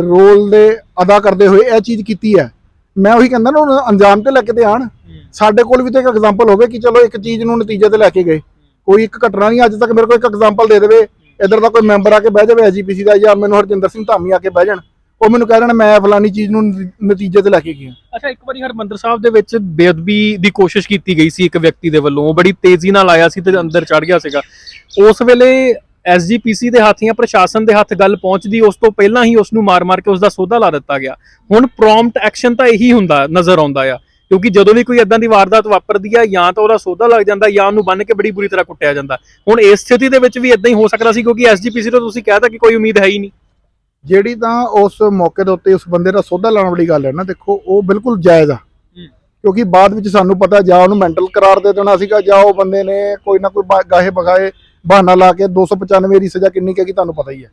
Speaker 1: ਰੋਲ ਦੇ ਅਦਾ ਕਰਦੇ ਹੋਏ ਇਹ ਚੀਜ਼ ਕੀਤੀ ਹੈ ਮੈਂ ਉਹੀ ਕਹਿੰਦਾ ਨਾ ਉਹਨੂੰ ਅੰਜਾਮ ਤੇ ਲੈ ਕੇ ਤੇ ਆਣ। ਸਾਡੇ ਕੋਲ ਵੀ ਤਾਂ ਇੱਕ ਐਗਜ਼ਾਮਪਲ ਹੋਵੇ ਕਿ ਚਲੋ ਇੱਕ ਚੀਜ਼ ਨੂੰ ਨਤੀਜੇ ਤੇ ਲੈ ਕੇ ਗਏ। ਕੋਈ ਇੱਕ ਘਟਨਾ ਨਹੀਂ, ਅੱਜ ਤੱਕ ਮੇਰੇ ਕੋਲ ਇੱਕ ਐਗਜ਼ਾਮਪਲ ਦੇ ਦੇਵੇ। ਇਧਰ ਦਾ ਕੋਈ ਮੈਂਬਰ ਆ ਕੇ ਬਹਿ ਜਾਵੇ ਐਜੀਪੀਸੀ ਦਾ ਜਾਂ ਮੈਨੂੰ ਹਰਜਿੰਦਰ ਸਿੰਘ ਧਾਮੀ ਆ ਕੇ ਬਹਿ ਜਾਣ। ਉਹ ਮੈਨੂੰ ਕਹਿ ਦੇਣ, ਮੈਂ ਫਲਾਨੀ ਚੀਜ਼ ਨੂੰ ਨਤੀਜੇ ਤੇ ਲੈ ਕੇ ਗਿਆ।
Speaker 2: ਅੱਛਾ, ਇੱਕ ਵਾਰੀ ਹਰਮੰਦਰ ਸਾਹਿਬ ਦੇ ਵਿੱਚ ਬੇਅਦਬੀ ਦੀ ਕੋਸ਼ਿਸ਼ ਕੀਤੀ ਗਈ ਸੀ ਇੱਕ ਵਿਅਕਤੀ ਦੇ ਵੱਲੋਂ। ਉਹ ਬੜੀ ਤੇਜ਼ੀ ਨਾਲ ਆਇਆ ਸੀ ਤੇ ਅੰਦਰ ਚੜ ਗਿਆ ਸੀਗਾ। ਉਸ ਵੇਲੇ ਐਸਜੀਪੀਸੀ ਦੇ ਹੱਥ ਜਾਂ ਪ੍ਰਸ਼ਾਸਨ ਦੇ ਹੱਥ ਗੱਲ ਪਹੁੰਚਦੀ, ਉਸ ਤੋਂ ਪਹਿਲਾਂ ਹੀ ਉਸ ਨੂੰ ਮਾਰ-ਮਾਰ ਕੇ ਉਸ ਦਾ ਸੌਦਾ ਲਾ ਦਿੱਤਾ ਗਿਆ। ਹੁਣ ਪ੍ਰੌਮਪਟ ਐਕਸ਼ਨ ਤਾਂ ਇਹੀ ਹੁੰਦਾ, ਨਜ਼ਰ ਆਉਂਦਾ ਆ। ਕਿਉਂਕਿ ਜਦੋਂ ਵੀ ਕੋਈ ਇਦਾਂ ਦੀ ਵਾਰਦਾਤ ਵਾਪਰਦੀ ਆ ਜਾਂ ਤਾਂ ਉਹਦਾ ਸੌਦਾ ਲੱਗ ਜਾਂਦਾ ਜਾਂ ਉਹਨੂੰ ਬੰਨ ਕੇ ਬੜੀ ਬੁਰੀ ਤਰ੍ਹਾਂ ਕੁੱਟਿਆ ਜਾਂਦਾ। ਹੁਣ ਇਸ ਸਥਿਤੀ ਦੇ ਵਿੱਚ ਵੀ ਇਦਾਂ ਹੀ ਹੋ ਸਕਦਾ ਸੀ ਕਿਉਂਕਿ ਐਸਜੀਪੀਸੀ ਤੋਂ ਤੁਸੀਂ ਕਹਿਤਾ ਕਿ ਕੋਈ ਉਮੀਦ ਹੈ ਹੀ ਨਹੀਂ।
Speaker 1: ਜਿਹੜੀ ਤਾਂ ਉਸ ਮੌਕੇ ਦੇ ਉੱਤੇ ਉਸ ਬੰਦੇ ਦਾ ਸੌਦਾ ਲਾਉਣ ਵਾਲੀ ਗੱਲ ਹੈ ਨਾ ਦੇਖੋ ਉਹ ਬਿਲਕੁਲ ਜਾਇਜ਼ ਆ। ਕਿਉਂਕਿ ਬਾਅਦ ਵਿੱਚ ਸਾਨੂੰ ਪਤਾ ਜਾਂ ਉਹਨੂੰ ਮੈਂਟਲ ਕਰਾਰ ਦੇ ਦੇਣਾ ਸੀਗਾ ਜਾਂ ਉਹ ਬੰਦੇ ਨੇ ਕੋਈ ਨਾ ਕੋਈ ਗਾਹੇ ਬਗਾਏ ਬਹਾਨਾ ਲਾ ਕੇ 295 ਦੀ ਸਜ਼ਾ ਕਿੰਨੀ ਕਹੇਗੀ ਤੁਹਾਨੂੰ ਪਤਾ ਹੀ ਹੈ।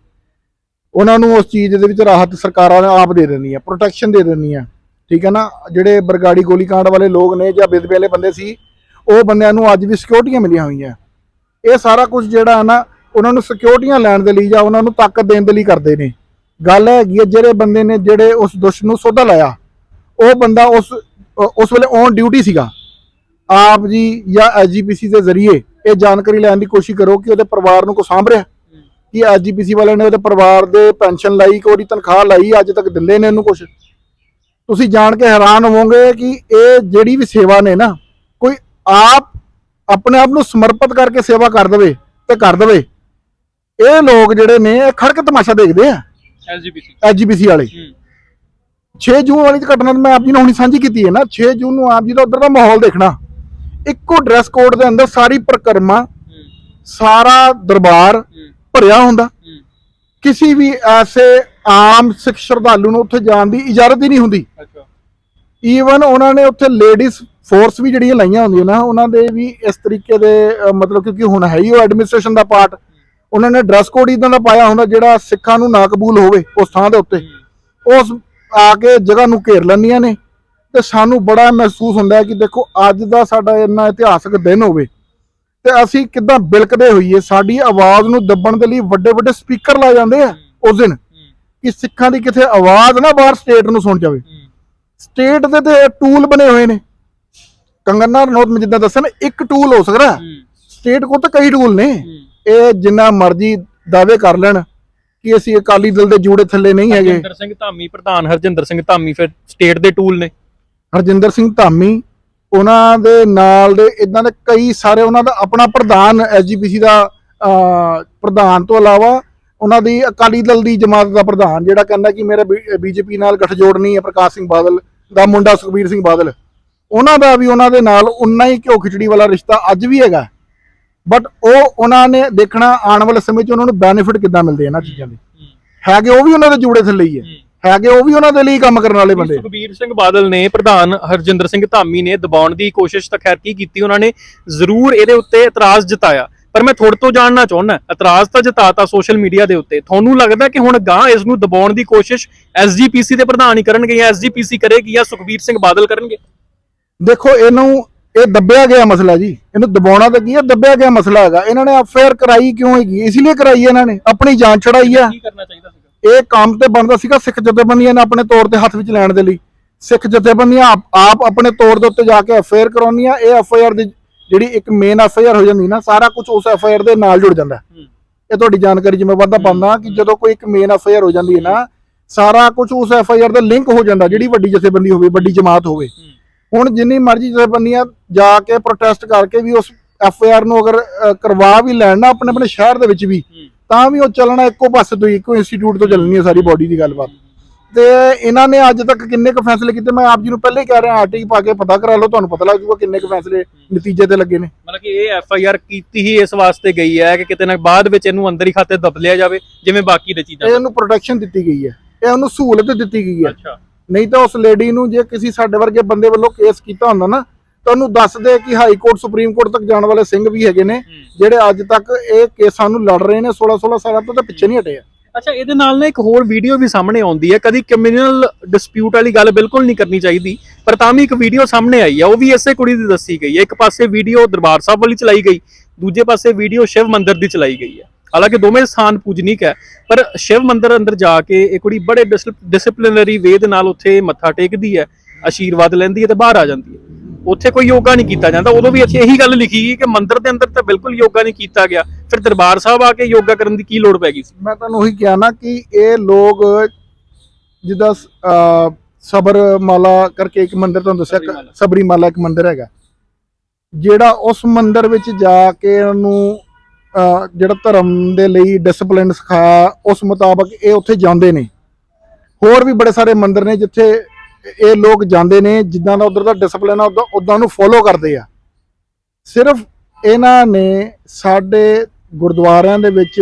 Speaker 1: ਉਹਨਾਂ ਨੂੰ ਉਸ ਚੀਜ਼ ਦੇ ਵਿੱਚ ਰਾਹਤ ਸਰਕਾਰਾਂ ਨੇ ਆਪ ਦੇ ਦੇਣੀ ਹੈ ਪ੍ਰੋਟੈਕਸ਼ਨ ਦੇ ਦੇਣੀ ਹੈ। ਠੀਕ ਹੈ ਨਾ? ਜਿਹੜੇ ਬਰਗਾੜੀ ਗੋਲੀकांड ਵਾਲੇ ਲੋਕ ਨੇ ਜਾਂ ਬੇਦਬੀ ਵਾਲੇ ਬੰਦੇ ਸੀ ਉਹ ਬੰਦਿਆਂ ਨੂੰ ਅੱਜ ਵੀ ਸਿਕਿਉਰਟੀਆਂ ਮਿਲੀਆਂ ਹੋਈਆਂ। ਇਹ ਸਾਰਾ ਕੁਝ ਜਿਹੜਾ ਹੈ ਨਾ ਉਹਨਾਂ ਨੂੰ ਸਿਕਿਉਰਟੀਆਂ ਲੈਣ ਦੇ ਲਈ ਜਾਂ ਉਹਨਾਂ ਨੂੰ ਤਾਕਤ ਦੇਣ ਦੇ ਲਈ ਕਰਦੇ ਨੇ। ਗੱਲ ਹੈਗੀ ਹੈ ਜਿਹੜੇ ਬੰਦੇ ਨੇ ਜਿਹੜੇ ਉਸ ਦੁਸ਼ਮਣ ਨੂੰ ਸੌਦਾ ਲਾਇਆ ਉਹ ਬੰਦਾ ਉਸ ਉਸ ਵੇਲੇ ਔਨ ਡਿਊਟੀ ਸੀਗਾ। ਆਪ ਜੀ ਜਾਂ ਐਸਜੀਪੀਸੀ ਦੇ ਜ਼ਰੀਏ ਇਹ ਜਾਣਕਾਰੀ ਲੈਣ ਦੀ ਕੋਸ਼ਿਸ਼ ਕਰੋ ਕਿ ਉਹਦੇ ਪਰਿਵਾਰ ਨੂੰ ਕੋ ਸਾਂਭ ਰਿਹਾ। ਕਿ ਐਸਜੀਪੀਸੀ ਵਾਲਿਆਂ ਨੇ ਉਹਦੇ ਪਰਿਵਾਰ ਦੇ ਪੈਨਸ਼ਨ ਲਾਈ ਕਿ ਉਹਦੀ ਤਨਖਾਹ ਲਾਈ ਅੱਜ ਤੱਕ ਦਿੰਦੇ ਨੇ ਇਹਨੂੰ ਕੁਝ ਤੁਸੀਂ ਜਾਣ ਕੇ ਹੈਰਾਨ ਹੋਵੋਗੇ ਕਿ ਇਹ ਜਿਹੜੀ ਵੀ ਸੇਵਾ ਨੇ ਨਾ ਕੋਈ ਆਪ ਆਪਣੇ ਆਪ ਨੂੰ ਸਮਰਪਿਤ ਕਰਕੇ ਸੇਵਾ ਕਰ ਦੇਵੇ ਤੇ ਕਰ ਦੇਵੇ। ਇਹ ਲੋਕ ਜਿਹੜੇ ਨੇ ਇਹ ਖੜਕ ਤਮਾਸ਼ਾ ਦੇਖਦੇ ਆ।
Speaker 2: ਐਸਜੀਪੀਸੀ
Speaker 1: ਐਸਜੀਪੀਸੀ ਵਾਲੇ। 6 ਜੂਨ ਵਾਲੀ ਘਟਨਾ ਮੈਂ ਆਪ ਜੀ ਨਾਲ ਹੁਣੀ ਸਾਂਝੀ ਕੀਤੀ ਹੈ ਨਾ 6 ਜੂਨ ਨੂੰ ਆਪ ਜੀ ਦਾ ਉਧਰ ਦਾ ਮਾਹੌਲ ਦੇਖਣਾ। ਇੱਕੋ ਡਰੈਸ ਕੋਡ ਦੇ ਅੰਦਰ ਸਾਰੀ ਪ੍ਰਕਰਮਾ ਸਾਰਾ ਦਰਬਾਰ ਭਰਿਆ ਹੁੰਦਾ। ਕਿਸੇ ਵੀ ਐਸੇ ਆਮ ਸਿੱਖ ਸ਼ਰਧਾਲੂ ਨੂੰ ਉੱਥੇ ਜਾਣ ਦੀ ਇਜਾਜ਼ਤ ਹੀ ਨਹੀਂ ਹੁੰਦੀ।
Speaker 2: ਅੱਛਾ।
Speaker 1: ਈਵਨ ਉਹਨਾਂ ਨੇ ਉੱਥੇ ਲੇਡੀਜ਼ ਫੋਰਸ ਵੀ ਜਿਹੜੀਆਂ ਲਾਈਆਂ ਹੁੰਦੀਆਂ ਨਾ ਉਹਨਾਂ ਦੇ ਵੀ ਇਸ ਤਰੀਕੇ ਦੇ ਮਤਲਬ ਕਿਉਂਕਿ ਹੁਣ ਹੈ ਹੀ ਉਹ ਐਡਮਿਨਿਸਟ੍ਰੇਸ਼ਨ ਦਾ ਪਾਰਟ। ਉਹਨਾਂ ਨੇ ਡਰੈਸ ਕੋਡ ਇਦਾਂ ਦਾ ਪਾਇਆ ਹੁੰਦਾ ਜਿਹੜਾ ਸਿੱਖਾਂ ਨੂੰ ਨਾ ਕਬੂਲ ਹੋਵੇ ਉਸ ਥਾਂ ਦੇ ਉੱਤੇ। ਉਸ ਆ ਕੇ ਜਗ੍ਹਾ ਨੂੰ ਘੇਰ ਲੈਂਦੀਆਂ ਨੇ ਤੇ ਸਾਨੂੰ ਬੜਾ ਮਹਿਸੂਸ ਹੁੰਦਾ ਕਿ ਦੇਖੋ ਅੱਜ ਦਾ ਸਾਡਾ ਇੰਨਾ ਇਤਿਹਾਸਕ ਦਿਨ ਹੋਵੇ। ਤੇ ਅਸੀਂ ਕਿਦਾਂ ਬਿਲਕਦੇ ਹੋਈਏ ਸਾਡੀ ਆਵਾਜ਼ ਨੂੰ ਦੱਬਣ ਦੇ ਲਈ ਵੱਡੇ ਵੱਡੇ ਸਪੀਕਰ ਲਾਏ ਜਾਂਦੇ ਆ ਉਸ ਦਿਨ। ਕਿ ਸਿੱਖਾਂ ਦੀ ਕਿਥੇ ਆਵਾਜ਼ ਨਾ ਬਾਹਰ ਸਟੇਟ ਨੂੰ ਸੁਣ ਜਾਵੇ। ਸਟੇਟ ਦੇ ਤੇ ਟੂਲ ਬਣੇ ਹੋਏ ਨੇ। ਕੰਗਨਾ ਰਣੌਤ ਮੈਂ ਜਿੱਦਾਂ ਦੱਸਿਆ ਨਾ ਇੱਕ ਟੂਲ ਹੋ ਸਕਦਾ। ਸਟੇਟ ਕੋਲ ਤਾਂ ਕਈ ਟੂਲ ਨੇ। ਇਹ ਜਿੰਨਾ ਮਰਜ਼ੀ ਦਾਅਵੇ ਕਰ ਲੈਣ ਕਿ ਅਸੀਂ ਅਕਾਲੀ ਦਲ ਦੇ ਜੂੜੇ ਥੱਲੇ ਨਹੀਂ ਹੈਗੇ।
Speaker 2: ਹਰਜਿੰਦਰ ਸਿੰਘ ਧਾਮੀ ਪ੍ਰਧਾਨ ਹਰਜਿੰਦਰ ਸਿੰਘ ਧਾਮੀ ਫਿਰ ਸਟੇਟ ਦੇ ਟੂਲ ਨੇ।
Speaker 1: ਹਰਜਿੰਦਰ ਸਿੰਘ ਧਾਮੀ ਉਹਨਾਂ ਦੇ ਨਾਲ ਦੇ ਇਦਾਂ ਦੇ ਕਈ ਸਾਰੇ ਉਹਨਾਂ ਦਾ ਆਪਣਾ ਪ੍ਰਧਾਨ ਐਸਜੀਪੀਸੀ ਦਾ ਪ੍ਰਧਾਨ ਤੋਂ ਇਲਾਵਾ ਉਹਨਾਂ ਦੀ ਅਕਾਲੀ ਦਲ ਦੀ ਜਮਾਤ ਦਾ ਪ੍ਰਧਾਨ ਜਿਹੜਾ ਕਹਿੰਦਾ ਕਿ ਮੇਰੇ ਬੀਜੇਪੀ ਨਾਲ ਗੱਠਜੋੜ ਨਹੀਂ ਹੈ ਪ੍ਰਕਾਸ਼ ਸਿੰਘ ਬਾਦਲ ਦਾ ਮੁੰਡਾ ਸੁਖਬੀਰ ਸਿੰਘ ਬਾਦਲ। ਉਹਨਾਂ ਦਾ ਵੀ ਉਹਨਾਂ ਦੇ ਨਾਲ ਉਨਾ ਹੀ ਘਿਓ ਖਿਚੜੀ ਵਾਲਾ ਰਿਸ਼ਤਾ ਅੱਜ ਵੀ ਹੈਗਾ। ਬਟ ਉਹ ਉਹਨਾਂ ਨੇ ਦੇਖਣਾ ਆਉਣ ਵਾਲੇ ਸਮੇਂ 'ਚ ਉਹਨਾਂ ਨੂੰ ਬੈਨੀਫਿਟ ਕਿੱਦਾਂ ਮਿਲਦੇ ਆ ਇਹਨਾਂ ਚੀਜ਼ਾਂ ਦੇ। ਹੈਗੇ ਉਹ ਵੀ ਉਹਨਾਂ ਦੇ ਜੂੜੇ ਥੱਲੇ ਹੀ। ਹੈ। ਹੈਗੇ ਉਹ ਵੀ ਉਹਨਾਂ ਦੇ ਲਈ ਕੰਮ ਕਰਨ ਵਾਲੇ ਬੰਦੇ।
Speaker 2: ਸੁਖਬੀਰ ਸਿੰਘ ਬਾਦਲ ਨੇ ਪ੍ਰਧਾਨ ਹਰਜਿੰਦਰ ਸਿੰਘ ਧਾਮੀ ਨੇ ਦਬਾਉਣ ਦੀ ਕੋਸ਼ਿਸ਼ ਤਾਂ ਖੈਰ ਕੀ ਕੀਤੀ ਉਹਨਾਂ ਨੇ ਜ਼ਰੂਰ ਇਹਦੇ ਉੱਤੇ ਇਤਰਾਜ਼ ਜਤਾਇਆ। ਪਰ ਮੈਂ ਤੁਹਾਡੇ ਤੋਂ ਜਾਣਨਾ ਚਾਹੁੰਦਾ ਇਤਰਾਜ਼ ਤਾਂ ਜਤਾਤਾ ਸੋਸ਼ਲ ਮੀਡੀਆ ਦੇ ਉੱਤੇ। ਤੁਹਾਨੂੰ ਲੱਗਦਾ ਕਿ ਹੁਣ ਗਾਂ ਇਸ ਨੂੰ ਦਬਾਉਣ ਦੀ ਕੋਸ਼ਿਸ਼ ਐਸਜੀਪੀਸੀ ਦੇ ਪ੍ਰਧਾਨ ਹੀ ਕਰਨਗੇ ਜਾਂ ਐਸਜੀਪੀਸੀ ਕਰੇਗੀ ਜਾਂ ਸੁਖਬੀਰ ਸਿੰਘ ਬਾਦਲ ਕਰਨਗੇ?
Speaker 1: ਦੇਖੋ ਇਹਨੂੰ ਇਹ ਦੱਬਿਆ ਗਿਆ ਮਸਲਾ ਜੀ। ਇਹਨੂੰ ਦਬਾਉਣਾ ਤਾਂ ਕੀ ਹੈ ਦੱਬਿਆ ਗਿਆ ਮਸਲਾ ਹੈਗਾ। ਇਹਨਾਂ ਨੇ ਅਫੇਅਰ ਕਰਾਈ ਕਿਉਂ ਹੈਗੀ? ਇਸ ਲਈ ਕਰਾਈ ਇਹਨਾਂ ਨੇ। ਆਪਣੀ ਜਾਨ ਛੜਾਈ ਆ। ਇਹ ਕੰਮ ਤੇ ਬਣਦਾ ਸੀਗਾ ਸਿੱਖ ਜਥੇਬੰਦੀਆਂ ਨੇ ਆਪਣੇ ਤੌਰ ਤੇ ਹੱਥ ਵਿੱਚ ਲੈਣ ਦੇ ਲਈ। ਸਿੱਖ ਜਥੇਬੰਦੀਆਂ ਆਪ- ਆਪ ਆਪਣੇ ਤੌਰ ਦੇ ਉੱਤੇ ਜਾ ਕੇ ਅਫੇਅਰ ਕਰਾਉਂਦੀਆਂ ਇਹ ਐਫਆਈਆਰ ਦੀ ਜਿਹੜੀ ਇੱਕ ਮੇਨ ਐਫਆਈਆਰ ਹੋ ਜਾਂਦੀ ਨਾ ਸਾਰਾ ਕੁਝ ਉਸ ਐਫਆਈਆਰ ਦੇ ਨਾਲ ਜੁੜ ਜਾਂਦਾ। ਇਹ ਤੁਹਾਡੀ ਜਾਣਕਾਰੀ ਜਿਵੇਂ ਵਾਧਾ ਪਾਉਂਦਾ ਕਿ ਜਦੋਂ ਕੋਈ ਇੱਕ ਮੇਨ ਐਫਆਈਆਰ ਹੋ ਜਾਂਦੀ ਹੈ ਨਾ ਸਾਰਾ ਕੁਝ ਉਸ ਐਫਆਈਆਰ ਦੇ ਲਿੰਕ ਹੋ ਜਾਂਦਾ ਜਿਹੜੀ ਵੱਡੀ ਜਥੇਬੰਦੀ ਹੋਵੇ ਵੱਡੀ ਜਮਾਤ ਹੋਵੇ। ਹੁਣ ਜਿੰਨੀ ਮਰਜ਼ੀ ਜਥੇਬੰਦੀਆਂ ਜਾ ਕੇ ਪ੍ਰੋਟੈਸਟ ਕਰਕੇ ਵੀ ਉਸ ਐਫਆਈਆਰ ਨੂੰ ਅਗਰ ਕਰਵਾ ਵੀ ਲੈਣ ਨਾ ਆਪਣੇ ਆਪਣੇ ਸ਼ਹਿਰ ਦੇ ਵਿੱਚ ਵੀ ਤਾਂ ਵੀ ਉਹ ਚੱਲਣਾ ਇੱਕੋ ਪਾਸੇ ਤੋਂ ਇੱਕੋ ਇੰਸਟੀਚਿਊਟ ਤੋਂ ਚੱਲਣੀ ਹੈ ਸਾਰੀ ਬਾਡੀ ਦੀ ਗੱਲਬਾਤ। ਤੇ ਇਹਨਾਂ ਨੇ ਅੱਜ ਤੱਕ ਕਿੰਨੇ ਕੁ ਫੈਸਲੇ ਕੀਤੇ? ਮੈਂ ਆਪ ਜੀ ਨੂੰ ਪਹਿਲੇ ਹੀ ਕਹਿ ਰਿਹਾ ਆਰਟੀ ਪਾ ਕੇ ਪਤਾ ਕਰਾ ਲਓ ਤੁਹਾਨੂੰ ਪਤਾ ਲੱਗ ਜਾਊਗਾ ਕਿੰਨੇ ਕੁ ਫੈਸਲੇ ਨਤੀਜੇ ਤੇ ਲੱਗੇ ਨੇ।
Speaker 2: ਮਤਲਬ ਕਿ ਇਹ ਐਫ ਆਈ ਆਰ ਕੀਤੀ ਹੀ ਇਸ ਵਾਸਤੇ ਗਈ ਹੈ ਕਿ ਕਿਤੇ ਨਾ ਬਾਅਦ ਵਿੱਚ ਇਹਨੂੰ ਅੰਦਰ ਹੀ ਖਾਤੇ ਦਬ ਲਿਆ ਜਾਵੇ ਜਿਵੇਂ ਬਾਕੀ ਦੇ ਚੀਜ਼ਾਂ।
Speaker 1: ਇਹ ਉਹਨੂੰ ਪ੍ਰੋਟੈਕਸ਼ਨ ਦਿੱਤੀ ਗਈ ਹੈ। ਇਹ ਉਹਨੂੰ ਸਹੂਲਤ ਦਿੱਤੀ ਗਈ ਹੈ।
Speaker 2: ਅੱਛਾ।
Speaker 1: ਨਹੀਂ ਤਾਂ ਉਸ ਲੇਡੀ ਨੂੰ ਜੇ ਕਿਸੇ ਸਾਡੇ ਵਰਗੇ ਬੰਦੇ ਵੱਲੋਂ ਕੇਸ ਕੀਤਾ ਹੁੰਦਾ ਨਾ ਤਾਂ ਉਹਨੂੰ ਦੱਸਦੇ ਕਿ ਹਾਈ ਕੋਰਟ ਸੁਪਰੀਮ ਕੋਰਟ ਤੱਕ ਜਾਣ ਵਾਲੇ ਸਿੰਘ ਵੀ ਹੈਗੇ ਨੇ ਜਿਹੜੇ ਅੱਜ ਤੱਕ ਇਹ ਕੇਸਾਂ ਨੂੰ ਲੜ ਰਹੇ ਨੇ 16 16 ਸਾਲਾਂ ਤੋਂ ਤਾਂ ਪਿੱਛੇ ਨਹੀਂ ਹਟੇ ਆ।
Speaker 2: ਅੱਛਾ ਇਹਦੇ ਨਾਲ ਨਾ ਇੱਕ ਹੋਰ ਵੀਡੀਓ ਵੀ ਸਾਹਮਣੇ ਆਉਂਦੀ ਹੈ ਕਦੀ ਕ੍ਰਿਮੀਨਲ ਡਿਸਪਿਊਟ ਵਾਲੀ ਗੱਲ ਬਿਲਕੁਲ ਨਹੀਂ ਕਰਨੀ ਚਾਹੀਦੀ ਪਰ ਤਾਂ ਵੀ ਇੱਕ ਵੀਡੀਓ ਸਾਹਮਣੇ ਆਈ ਹੈ ਉਹ ਵੀ ਇਸੇ ਕੁੜੀ ਦੀ ਦੱਸੀ ਗਈ ਹੈ ਇੱਕ ਪਾਸੇ ਵੀਡੀਓ ਦਰਬਾਰ ਸਾਹਿਬ ਵਾਲੀ ਚਲਾਈ ਗਈ ਦੂਜੇ ਪਾਸੇ ਵੀਡੀਓ ਸ਼ਿਵ ਮੰਦਿਰ ਦੀ ਚਲਾਈ ਗਈ ਹੈ। ਹਾਲਾਂਕਿ ਦੋਵੇਂ ਸਥਾਨ ਪੂਜਨੀਕ ਹੈ ਪਰ ਸ਼ਿਵ ਮੰਦਿਰ ਅੰਦਰ ਜਾ ਕੇ ਇਹ ਕੁੜੀ ਬੜੇ ਡਿਸਪਲਿਨਰੀ ਵੇ ਦੇ ਨਾਲ ਉੱਥੇ ਮੱਥਾ ਟੇਕਦੀ ਹੈ ਆਸ਼ੀਰਵਾਦ ਲੈਂਦੀ ਹੈ ਤੇ ਬਾਹਰ ਆ ਜਾਂਦੀ ਹੈ। ਉੱਥੇ ਕੋਈ ਯੋਗਾ ਨਹੀਂ ਕੀਤਾ ਜਾਂਦਾ। ਉਦੋਂ ਵੀ ਅਸੀਂ ਇਹੀ ਗੱਲ ਲਿਖੀ ਗਈ ਕਿ ਮੰਦਿਰ ਦੇ ਅੰਦਰ ਤਾਂ ਬਿਲਕੁਲ ਯੋਗਾ ਨਹੀਂ ਕੀਤਾ ਗਿਆ। ਫਿਰ ਦਰਬਾਰ ਸਾਹਿਬ ਆ ਕੇ ਯੋਗਾ ਕਰਨ ਦੀ ਕੀ ਲੋੜ ਪੈ ਗਈ ਸੀ?
Speaker 1: ਮੈਂ ਤੁਹਾਨੂੰ ਉਹੀ ਕਿਹਾ ਨਾ ਕਿ ਇਹ ਲੋਕ ਜਿੱਦਾਂ ਸਬਰ ਮਾਲਾ ਕਰਕੇ ਇੱਕ ਮੰਦਿਰ ਤੁਹਾਨੂੰ ਦੱਸਿਆ। ਸਬਰੀ ਮਾਲਾ ਇੱਕ ਮੰਦਿਰ ਹੈਗਾ। ਜਿਹੜਾ ਉਸ ਮੰਦਿਰ ਵਿੱਚ ਜਾ ਕੇ ਉਹਨੂੰ ਅਹ, ਜਿਹੜਾ ਧਰਮ ਦੇ ਲਈ ਡਿਸਪਲਿਨ ਸਿਖਾਇਆ ਉਸ ਮੁਤਾਬਕ ਇਹ ਉੱਥੇ ਜਾਂਦੇ ਨੇ। ਹੋਰ ਵੀ ਬੜੇ ਸਾਰੇ ਮੰਦਿਰ ਨੇ ਜਿੱਥੇ ਇਹ ਲੋਕ ਜਾਂਦੇ ਨੇ, ਜਿੱਦਾਂ ਦਾ ਉਧਰ ਦਾ ਡਿਸਪਲਿਨ ਆ, ਉਦਾਂ ਉਦਾਂ ਨੂੰ ਫੋਲੋ ਕਰਦੇ ਆ। ਸਿਰਫ ਇਹਨਾਂ ਨੇ ਸਾਡੇ ਗੁਰਦੁਆਰਿਆਂ ਦੇ ਵਿੱਚ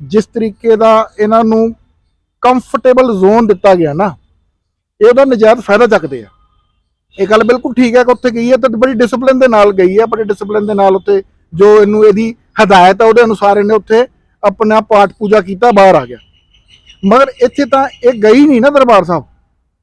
Speaker 1: ਜਿਸ ਤਰੀਕੇ ਦਾ ਇਹਨਾਂ ਨੂੰ ਕੰਫਰਟੇਬਲ ਜ਼ੋਨ ਦਿੱਤਾ ਗਿਆ ਨਾ, ਇਹ ਉਹਦਾ ਨਜਾਇਜ਼ ਫਾਇਦਾ ਚੱਕਦੇ ਆ। ਇਹ ਗੱਲ ਬਿਲਕੁਲ ਠੀਕ ਹੈ ਕਿ ਉੱਥੇ ਗਈ ਹੈ ਤਾਂ ਬੜੀ ਡਿਸਪਲਿਨ ਦੇ ਨਾਲ ਗਈ ਹੈ, ਬੜੀ ਡਿਸਪਲਿਨ ਦੇ ਨਾਲ ਉੱਥੇ ਜੋ ਇਹਨੂੰ ਇਹਦੀ ਹਦਾਇਤ ਆ, ਉਹਦੇ ਅਨੁਸਾਰ ਇਹਨੇ ਉੱਥੇ ਆਪਣਾ ਪਾਠ ਪੂਜਾ ਕੀਤਾ, ਬਾਹਰ ਆ ਗਿਆ। ਮਗਰ ਇੱਥੇ ਤਾਂ ਇਹ ਗਈ ਨਹੀਂ ਨਾ ਦਰਬਾਰ ਸਾਹਿਬ।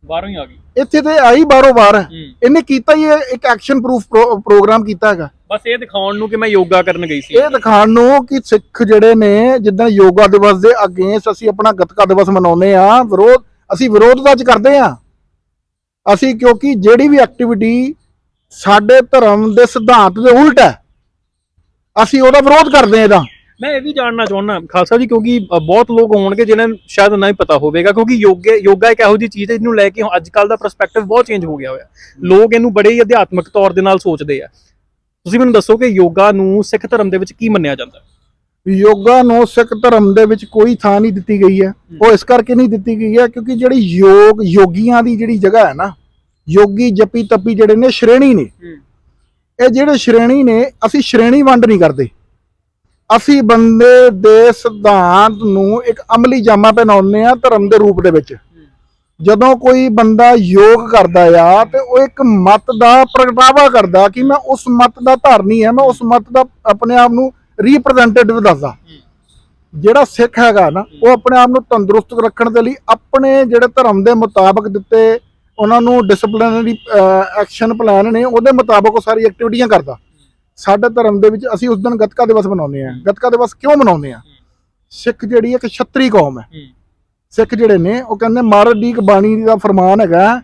Speaker 2: ਬਾਹਰੋਂ ਹੀ ਆ ਗਈ।
Speaker 1: ਇੱਥੇ ਤੇ ਆਈ ਬਾਰੋ ਬਾਰ ਇਹਨੇ ਕੀਤਾ ਹੀ ਇਹ ਇੱਕ ਐਕਸ਼ਨ ਪ੍ਰੂਫ ਪ੍ਰੋਗਰਾਮ ਕੀਤਾ ਹੈਗਾ।
Speaker 2: ਬਸ ਇਹ ਦਿਖਾਉਣ ਨੂੰ ਕਿ ਮੈਂ ਯੋਗਾ ਕਰਨ ਗਈ ਸੀ।
Speaker 1: ਇਹ ਦਿਖਾਉਣ ਨੂੰ ਕਿ ਸਿੱਖ ਜਿਹੜੇ ਨੇ ਜਿੱਦਾਂ ਯੋਗਾ ਦਿਵਸ ਦੇ ਅਗੇਂਸਟ ਅਸੀਂ ਆਪਣਾ ਗੱਤਕਾ ਦਿਵਸ ਮਨਾਉਂਦੇ ਆ ਵਿਰੋਧ ਅਸੀਂ ਵਿਰੋਧ ਤਾਂ ਅੱਜ ਕਰਦੇ ਆ ਅਸੀਂ ਕਿਉਂਕਿ ਜਿਹੜੀ ਵੀ ਐਕਟੀਵਿਟੀ ਸਾਡੇ ਧਰਮ ਦੇ ਸਿਧਾਂਤ ਦੇ ਉਲਟ ਹੈ ਅਸੀਂ ਉਹਦਾ ਵਿਰੋਧ ਕਰਦੇ ਆ ਇਹਦਾ।
Speaker 2: ਮੈਂ ਇਹ ਵੀ ਜਾਣਨਾ ਚਾਹੁੰਦਾ ਖਾਲਸਾ ਜੀ ਕਿਉਂਕਿ ਬਹੁਤ ਲੋਕ ਹੋਣਗੇ ਜਿਨ੍ਹਾਂ ਨੂੰ ਸ਼ਾਇਦ ਨਹੀਂ ਪਤਾ ਹੋਵੇਗਾ ਕਿਉਂਕਿ ਯੋਗੇ ਯੋਗਾ ਇੱਕ ਇਹੋ ਜਿਹੀ ਚੀਜ਼ ਹੈ ਜਿਹਨੂੰ ਲੈ ਕੇ ਅੱਜ ਕੱਲ ਦਾ ਪਰਸਪੈਕਟਿਵ ਬਹੁਤ ਚੇਂਜ ਹੋ ਗਿਆ ਹੋਇਆ। ਲੋਕ ਇਹਨੂੰ ਬੜੇ ਹੀ ਅਧਿਆਤਮਿਕ ਤੌਰ ਦੇ ਨਾਲ ਸੋਚਦੇ ਆ। ਤੁਸੀਂ ਮੈਨੂੰ ਦੱਸੋ ਕਿ ਯੋਗਾ ਨੂੰ ਸਿੱਖ ਧਰਮ ਦੇ ਵਿੱਚ ਕੀ ਮੰਨਿਆ ਜਾਂਦਾ? ਹੈ
Speaker 1: ਯੋਗਾ ਨੂੰ ਸਿੱਖ ਧਰਮ ਦੇ ਵਿੱਚ ਕੋਈ ਥਾਂ ਨਹੀਂ ਦਿੱਤੀ ਗਈ ਹੈ। ਉਹ ਇਸ ਕਰਕੇ ਨਹੀਂ ਦਿੱਤੀ ਗਈ ਹੈ ਕਿਉਂਕਿ ਜਿਹੜੀ ਯੋਗ ਯੋਗੀਆਂ ਦੀ ਜਿਹੜੀ ਜਗ੍ਹਾ ਹੈ ਨਾ ਯੋਗੀ ਜਪੀ ਤਪੀ ਜਿਹੜੇ ਨੇ ਸ਼੍ਰੇਣੀ ਨੇ। ਇਹ ਜਿਹੜੇ ਸ਼੍ਰੇਣੀ ਨੇ ਅਸੀਂ ਸ਼੍ਰੇਣੀ ਵੰਡ ਨਹੀਂ ਕਰਦੇ। ਅਸੀਂ ਬੰਦੇ ਦੇ ਸਿਧਾਂਤ ਨੂੰ ਇੱਕ ਅਮਲੀ ਜਾਮਾ ਪਹਿਨਾਉਂਦੇ ਆ ਧਰਮ ਦੇ ਰੂਪ ਦੇ ਵਿੱਚ। ਜਦੋਂ ਕੋਈ ਬੰਦਾ ਯੋਗ ਕਰਦਾ ਆ ਤੇ ਉਹ ਇੱਕ ਮਤ ਦਾ ਪ੍ਰਗਟਾਵਾ ਕਰਦਾ ਕਿ ਮੈਂ ਉਸ ਮਤ ਦਾ ਧਾਰਨੀ ਹੈ, ਮੈਂ ਉਸ ਮਤ ਦਾ ਆਪਣੇ ਆਪ ਨੂੰ ਰਿਪਰੈਜ਼ੈਂਟੇਟਿਵ ਦੱਸਦਾ। ਜਿਹੜਾ ਸਿੱਖ ਹੈਗਾ ਨਾ, ਉਹ ਆਪਣੇ ਆਪ ਨੂੰ ਤੰਦਰੁਸਤ ਰੱਖਣ ਦੇ ਲਈ ਆਪਣੇ ਜਿਹੜੇ ਧਰਮ ਦੇ ਮੁਤਾਬਕ ਦਿੱਤੇ ਉਹਨਾਂ ਨੂੰ ਡਿਸਪਲਿਨਰੀ ਐਕਸ਼ਨ ਪਲਾਨ ਨੇ, ਉਹਦੇ ਮੁਤਾਬਕ ਉਹ ਸਾਰੀ ਐਕਟੀਵਿਟੀਆਂ ਕਰਦਾ। ਸਾਡੇ ਧਰਮ ਦੇ ਵਿੱਚ ਅਸੀਂ ਉਸ ਦਿਨ ਗੱਤਕਾ ਦਿਵਸ ਮਨਾਉਂਦੇ ਆ ਗੱਤਕਾ ਦਿਵਸ ਕਿਉਂ ਮਨਾਉਂਦੇ ਆ ਸਿੱਖ ਜਿਹੜੀ ਇੱਕ ਛਤਰੀ ਕੌਮ ਹੈ। ਸਿੱਖ ਜਿਹੜੇ ਨੇ ਉਹ ਕਹਿੰਦੇ ਮਾਰਦ ਦੀ ਇੱਕ ਬਾਣੀ ਦਾ ਫਰਮਾਨ ਹੈਗਾ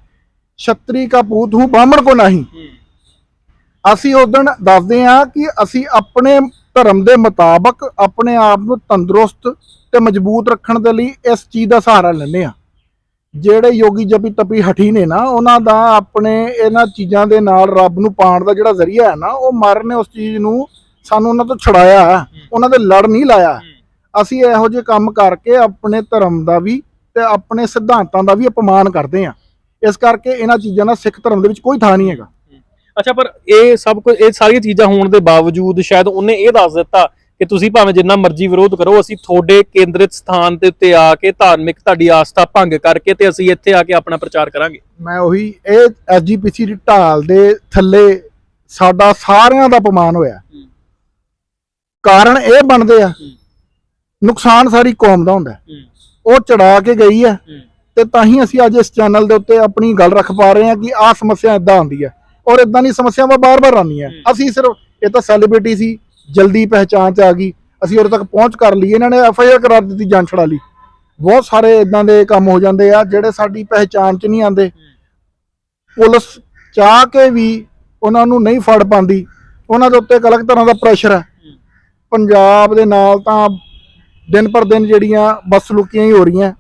Speaker 1: ਛਤਰੀ ਕਾ ਪੂਤ ਹੂੰ ਬਾਹਮਣ ਕੋ ਨਹੀਂ। ਅਸੀਂ ਉਸ ਦਿਨ ਦੱਸਦੇ ਹਾਂ ਕਿ ਅਸੀਂ ਆਪਣੇ ਧਰਮ ਦੇ ਮੁਤਾਬਕ ਆਪਣੇ ਆਪ ਨੂੰ ਤੰਦਰੁਸਤ ਤੇ ਮਜ਼ਬੂਤ ਰੱਖਣ ਦੇ ਲਈ ਇਸ ਚੀਜ਼ ਦਾ ਸਹਾਰਾ ਲੈਂਦੇ ਆ ਜਿਹੜੇ ਯੋਗੀ ਜਪੀ ਤਪੀ ਹਠੀ ਨੇ ਨਾ ਉਹਨਾਂ ਦਾ ਆਪਣੇ ਇਹਨਾਂ ਚੀਜ਼ਾਂ ਦੇ ਨਾਲ ਰੱਬ ਨੂੰ ਪਾਣ ਦਾ ਜਿਹੜਾ ਜ਼ਰੀਆ ਹੈ ਨਾ ਉਹ ਮਰ ਨੇ ਉਸ ਚੀਜ਼ ਨੂੰ ਸਾਨੂੰ ਉਹਨਾਂ ਤੋਂ ਛੁਡਾਇਆ ਹੈ। ਉਹਨਾਂ ਦੇ ਲੜ ਨਹੀਂ ਲਾਇਆ। ਅਸੀਂ ਇਹੋ ਜਿਹੇ ਕੰਮ ਕਰਕੇ ਆਪਣੇ ਧਰਮ ਦਾ ਵੀ ਤੇ ਆਪਣੇ ਸਿਧਾਂਤਾਂ ਦਾ ਵੀ ਅਪਮਾਨ ਕਰਦੇ ਆ ਇਸ ਕਰਕੇ ਇਹਨਾਂ ਚੀਜ਼ਾਂ ਦਾ ਸਿੱਖ ਧਰਮ ਦੇ ਵਿੱਚ ਕੋਈ ਥਾਂ ਨਹੀਂ ਹੈਗਾ।
Speaker 2: ਅੱਛਾ ਪਰ ਇਹ ਸਭ ਕੁਝ ਇਹ ਸਾਰੀਆਂ ਚੀਜ਼ਾਂ ਹੋਣ ਦੇ ਬਾਵਜੂਦ ਸ਼ਾਇਦ ਉਹਨੇ ਇਹ ਦੱਸ ਦਿੱਤਾ ਕਿ ਤੁਸੀਂ ਭਾਵੇਂ ਜਿੰਨਾ ਮਰਜ਼ੀ ਵਿਰੋਧ ਕਰੋ ਅਸੀਂ ਤੁਹਾਡੇ ਕੇਂਦਰਿਤ ਸਥਾਨ ਦੇ ਉੱਤੇ ਆ ਕੇ ਧਾਰਮਿਕ ਤੁਹਾਡੀ ਆਸਥਾ ਭੰਗ ਕਰਕੇ ਤੇ ਅਸੀਂ ਇੱਥੇ ਆ ਕੇ ਆਪਣਾ ਪ੍ਰਚਾਰ ਕਰਾਂਗੇ।
Speaker 1: ਮੈਂ ਉਹੀ ਇਹ ਐਸਜੀਪੀਸੀ ਦੀ ਢਾਲ ਦੇ ਥੱਲੇ ਸਾਡਾ ਸਾਰਿਆਂ ਦਾ ਅਪਮਾਨ ਹੋਇਆ। ਕਾਰਨ ਇਹ ਬਣਦੇ ਆ ਨੁਕਸਾਨ ਸਾਰੀ ਕੌਮ ਦਾ ਹੁੰਦਾ। ਉਹ ਚੜਾ ਕੇ ਗਈ ਹੈ। ਤੇ ਤਾਂ ਹੀ ਅਸੀਂ ਅੱਜ ਇਸ ਚੈਨਲ ਦੇ ਉੱਤੇ ਆਪਣੀ ਗੱਲ ਰੱਖ ਪਾ ਰਹੇ ਹਾਂ ਕਿ ਆਹ ਸਮੱਸਿਆ ਇਦਾਂ ਆਉਂਦੀ ਹੈ ਔਰ ਇਦਾਂ ਦੀ ਸਮੱਸਿਆਵਾਂ ਬਾਰ-ਬਾਰ ਆਉਂਦੀਆਂ। ਅਸੀਂ ਸਿਰਫ ਇਹ ਤਾਂ ਸੈਲੀਬ੍ਰਿਟੀ ਸੀ ਜਲਦੀ ਪਹਿਚਾਣ ਚ ਆ ਗਈ। ਅਸੀਂ ਉਦੋਂ ਤੱਕ ਪਹੁੰਚ ਕਰ ਲਈ। ਇਹਨਾਂ ਨੇ ਐਫ ਆਈ ਆਰ ਕਰਾ ਦਿੱਤੀ ਜਾਨ ਛੜਾ ਲਈ। ਬਹੁਤ ਸਾਰੇ ਇਦਾਂ ਦੇ ਕੰਮ ਹੋ ਜਾਂਦੇ ਆ, ਜਿਹੜੇ ਸਾਡੀ ਪਹਿਚਾਣ ਚ ਨਹੀਂ ਆਉਂਦੇ। ਪੁਲਿਸ ਚਾਹ ਕੇ ਵੀ ਉਹਨਾਂ ਨੂੰ ਨਹੀਂ ਫੜ ਪਾਉਂਦੀ। ਉਹਨਾਂ ਦੇ ਉੱਤੇ ਇੱਕ ਅਲੱਗ ਤਰ੍ਹਾਂ ਦਾ ਪ੍ਰੈਸ਼ਰ ਹੈ। ਪੰਜਾਬ ਦੇ ਨਾਲ ਤਾਂ ਦਿਨ ਪਰ ਦਿਨ ਜਿਹੜੀਆਂ ਬਦਸਲੂਕੀਆਂ ਹੀ ਹੋ ਰਹੀਆਂ।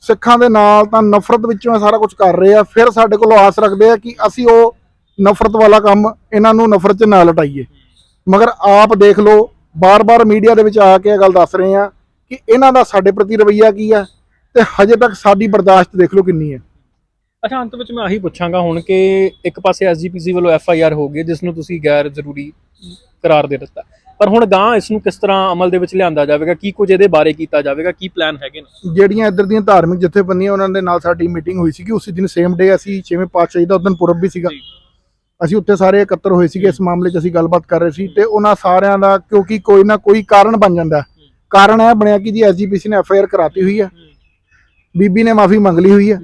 Speaker 1: ਸਿੱਖਾਂ ਦੇ ਨਾਲ ਤਾਂ ਨਫ਼ਰਤ ਵਿੱਚੋਂ ਸਾਰਾ ਕੁਝ ਕਰ ਰਹੇ ਆ। ਫਿਰ ਸਾਡੇ ਕੋਲ ਆਸ ਰੱਖਦੇ ਆ ਕਿ ਅਸੀਂ ਉਹ ਨਫ਼ਰਤ ਵਾਲਾ ਕੰਮ ਇਹਨਾਂ ਨੂੰ ਨਫ਼ਰਤ 'ਚ ਨਾ ਲਟਾਈਏ। ਮਗਰ ਆਪ ਦੇਖ ਲਓ ਬਾਰ-ਬਾਰ ਮੀਡੀਆ ਦੇ ਵਿੱਚ ਆ ਕੇ ਇਹ ਗੱਲ ਦੱਸ ਰਹੇ ਆ ਕਿ ਇਹਨਾਂ ਦਾ ਸਾਡੇ ਪ੍ਰਤੀ ਰਵੱਈਆ ਕੀ ਆ ਤੇ ਹਜੇ ਤੱਕ ਸਾਡੀ ਬਰਦਾਸ਼ਤ ਦੇਖ ਲਓ ਕਿੰਨੀ ਹੈ।
Speaker 2: ਅੱਛਾ ਅੰਤ ਵਿੱਚ ਮੈਂ ਆਹੀ ਪੁੱਛਾਂਗਾ ਹੁਣ ਕਿ ਇੱਕ ਪਾਸੇ ਐਸਜੀਪੀਸੀ ਵੱਲੋਂ ਐਫ ਆਈ ਆਰ ਹੋ ਗਈ ਜਿਸ ਨੂੰ ਤੁਸੀਂ ਗੈਰ ਜ਼ਰੂਰੀ ਕਰਾਰ ਦੇ ਦਿੱਤਾ। ਪਰ ਹੁਣ ਗਾਂ ਇਸ ਨੂੰ ਕਿਸ ਤਰ੍ਹਾਂ ਅਮਲ ਦੇ ਵਿੱਚ ਲਿਆਂਦਾ ਜਾਵੇਗਾ ਕੀ ਕੁਝ ਇਹਦੇ ਬਾਰੇ ਕੀਤਾ ਜਾਵੇਗਾ ਕੀ ਪਲਾਨ ਹੈਗੇ ਨੇ?
Speaker 1: ਜਿਹੜੀਆਂ ਇੱਧਰ ਦੀਆਂ ਧਾਰਮਿਕ ਜਥੇਬੰਦੀਆਂ ਉਹਨਾਂ ਦੇ ਨਾਲ ਸਾਡੀ ਮੀਟਿੰਗ ਹੋਈ ਸੀਗੀ ਉਸੇ ਦਿਨ ਸੇਮ ਡੇ ਅਸੀਂ ਛੇਵੇਂ ਪਾਤਸ਼ਾਹੀ ਦਾ ਉਦੋਂ ਪੁਰਬ ਵੀ ਸੀਗਾ। ਅਸੀਂ ਉੱਥੇ ਸਾਰੇ ਇਕੱਤਰ ਹੋਏ ਸੀਗੇ ਇਸ ਮਾਮਲੇ 'ਚ ਅਸੀਂ ਗੱਲਬਾਤ ਕਰ ਰਹੇ ਸੀ ਤੇ ਉਹਨਾਂ ਸਾਰਿਆਂ ਦਾ ਕਿਉਂਕਿ ਕੋਈ ਨਾ ਕੋਈ ਕਾਰਨ ਬਣ ਜਾਂਦਾ। ਕਾਰਨ ਇਹ ਬਣਿਆ ਕਿ ਜੀ ਐਸਜੀਪੀਸੀ ਨੇ ਐਫਆਈਆਰ ਕਰਾਤੀ ਹੋਈ ਹੈ। ਬੀਬੀ ਨੇ ਮਾਫੀ ਮੰਗ ਲਈ ਹੋਈ ਹੈ।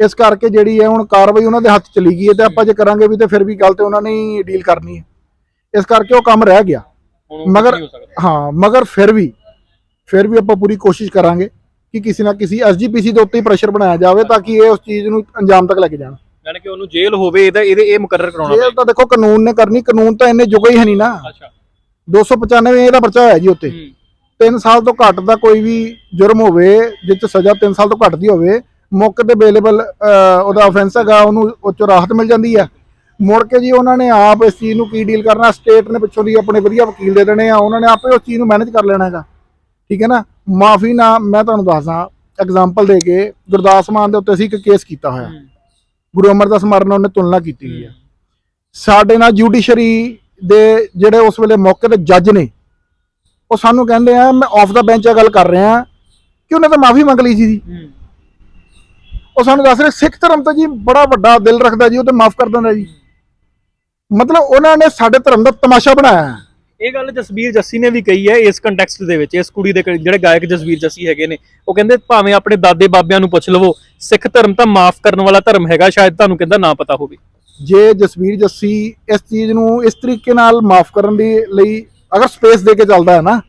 Speaker 1: ਇਸ ਕਰਕੇ ਜਿਹੜੀ ਹੈ ਹੁਣ ਕਾਰਵਾਈ ਉਹਨਾਂ ਦੇ ਹੱਥ ਚਲੀ ਗਈ ਹੈ ਤੇ ਆਪਾਂ ਜੇ ਕਰਾਂਗੇ ਵੀ ਤੇ ਫਿਰ ਵੀ ਗੱਲ ਤੇ ਉਹਨਾਂ ਨੇ ਹੀ ਡੀਲ ਕਰਨੀ ਹੈ। ਇਸ ਕਰਕੇ ਉਹ ਕੰਮ ਰਹਿ ਗਿਆ। ਮਗਰ-
Speaker 2: ਹਾਂ
Speaker 1: ਮਗਰ ਫਿਰ ਵੀ ਫਿਰ ਵੀ ਆਪਾਂ ਪੂਰੀ ਕੋਸ਼ਿਸ਼ ਕਰਾਂਗੇ ਕਿ ਕਿਸੇ ਨਾ ਕਿਸੇ ਐਸਜੀਪੀਸੀ ਦੇ ਉੱਤੇ ਹੀ ਪ੍ਰੈਸ਼ਰ ਬਣਾਇਆ ਜਾਵੇ ਤਾਂ ਕਿ ਇਹ ਉਸ ਚੀਜ਼ ਨੂੰ ਅੰਜਾਮ ਤੱਕ ਲੈ ਕੇ ਜਾਣ।
Speaker 2: ਯਾਨੀ ਕਿ ਉਹਨੂੰ ਜੇਲ੍ਹ ਹੋਵੇ ਇਹਦਾ ਇਹਦੇ ਇਹ ਮੁਕਰਰ ਕਰਾਉਣਾ
Speaker 1: ਇਹ ਤਾਂ ਦੇਖੋ ਕਾਨੂੰਨ ਨੇ ਕਰਨੀ ਕਾਨੂੰਨ ਤਾਂ ਇੰਨੇ ਜੁਗਾ ਹੀ ਹੈ ਨਹੀਂ ਨਾ।
Speaker 2: ਅੱਛਾ।
Speaker 1: 295 ਇਹਦਾ ਪਰਚਾ ਹੋਇਆ ਜੀ ਉੱਤੇ 3 ਸਾਲ ਤੋਂ ਘੱਟ ਦਾ ਕੋਈ ਵੀ ਜੁਰਮ ਹੋਵੇ ਜਿਸ 'ਚ ਸਜ਼ਾ 3 ਸਾਲ ਤੋਂ ਘੱਟ ਦੀ ਹੋਵੇ ਮੌਕੇ ਤੇ ਅਵੇਲੇਬਲ ਉਹਦਾ ਅਫੈਂਸ ਹੈਗਾ ਉਹਨੂੰ ਉਹ 'ਚੋਂ ਰਾਹਤ ਮਿਲ ਜਾਂਦੀ ਹੈ ਮੁੜ ਕੇ ਜੀ ਉਹਨਾਂ ਨੇ ਆਪ ਇਸ ਚੀਜ਼ ਨੂੰ ਕੀ ਡੀਲ ਕਰਨਾ ਸਟੇਟ ਨੇ ਪਿੱਛੋਂ ਦੀ ਆਪਣੇ ਵਧੀਆ ਵਕੀਲ ਦੇ ਦੇਣੇ ਆ ਉਹਨਾਂ ਨੇ ਆਪੇ ਉਸ ਚੀਜ਼ ਨੂੰ ਮੈਨੇਜ ਕਰ ਲੈਣਾ ਹੈਗਾ। ਠੀਕ ਹੈ ਨਾ? ਮਾਫੀ ਨਾ ਮੈਂ ਤੁਹਾਨੂੰ ਦੱਸਦਾ ਐਗਜ਼ਾਮਪਲ ਦੇ ਕੇ ਗੁਰਦਾਸ ਮਾਨ ਦੇ ਉੱਤੇ ਅਸੀਂ ਇੱਕ ਕੇਸ ਕੀਤਾ ਹੋਇਆ। ਗੁਰੂ ਅਮਰਦਾਸ ਮਾਰਨ ਉਹਨੇ ਤੁਲਨਾ ਕੀਤੀ ਹੈ ਸਾਡੇ ਨਾਲ ਜੁਡੀਸ਼ਰੀ ਦੇ ਜਿਹੜੇ ਉਸ ਵੇਲੇ ਮੌਕੇ ਤੇ ਜੱਜ ਨੇ ਉਹ ਸਾਨੂੰ ਕਹਿੰਦੇ ਆ ਮੈਂ ਆਫ ਦਾ ਬੈਂਚ ਆ ਗੱਲ ਕਰ ਰਿਹਾ ਕਿ ਉਹਨੇ ਤਾਂ ਮਾਫੀ ਮੰਗ ਲਈ ਸੀ ਜੀ। ਉਹ ਸਾਨੂੰ ਦੱਸ ਰਹੇ ਸਿੱਖ ਧਰਮ ਤਾਂ ਜੀ ਬੜਾ ਵੱਡਾ ਦਿਲ ਰੱਖਦਾ ਜੀ ਉਹ ਤੇ ਮਾਫ ਕਰ ਦਿੰਦਾ ਜੀ। ਮਤਲਬ ਉਹਨਾਂ ਨੇ ਸਾਡੇ ਧਰਮ ਦਾ ਤਮਾਸ਼ਾ ਬਣਾਇਆ। ਹੈ।
Speaker 2: ਇਹ ਗੱਲ ਜਸਬੀਰ ਜੱਸੀ ਨੇ ਵੀ ਕਹੀ ਹੈ ਇਸ ਕੰਟੈਕਸਟ ਦੇ ਵਿੱਚ, ਇਸ ਕੁੜੀ ਦੇ ਕ- ਜਿਹੜੇ ਗਾਇਕ ਜਸਬੀਰ ਜੱਸੀ ਹੈਗੇ ਨੇ, ਉਹ ਕਹਿੰਦੇ ਭਾਵੇਂ ਆਪਣੇ ਦਾਦੇ ਬਾਬਿਆਂ ਨੂੰ ਪੁੱਛ ਲਵੋ, ਸਿੱਖ ਧਰਮ ਤਾਂ ਮਾਫ ਕਰਨ ਵਾਲਾ ਧਰਮ ਹੈਗਾ, ਸ਼ਾਇਦ ਤੁਹਾਨੂੰ ਕਹਿੰਦਾ ਨਾ ਪਤਾ ਹੋਵੇ।
Speaker 1: ਜੇ ਜਸਬੀਰ ਜੱਸੀ ਇਸ ਚੀਜ਼ ਨੂੰ ਇਸ ਤਰੀਕੇ ਨਾਲ ਮਾਫ ਕਰਨ ਦੇ ਲਈ ਅਗਰ ਸਪੇਸ ਦੇ ਕੇ ਚੱਲਦਾ ਹੈ ਨਾ,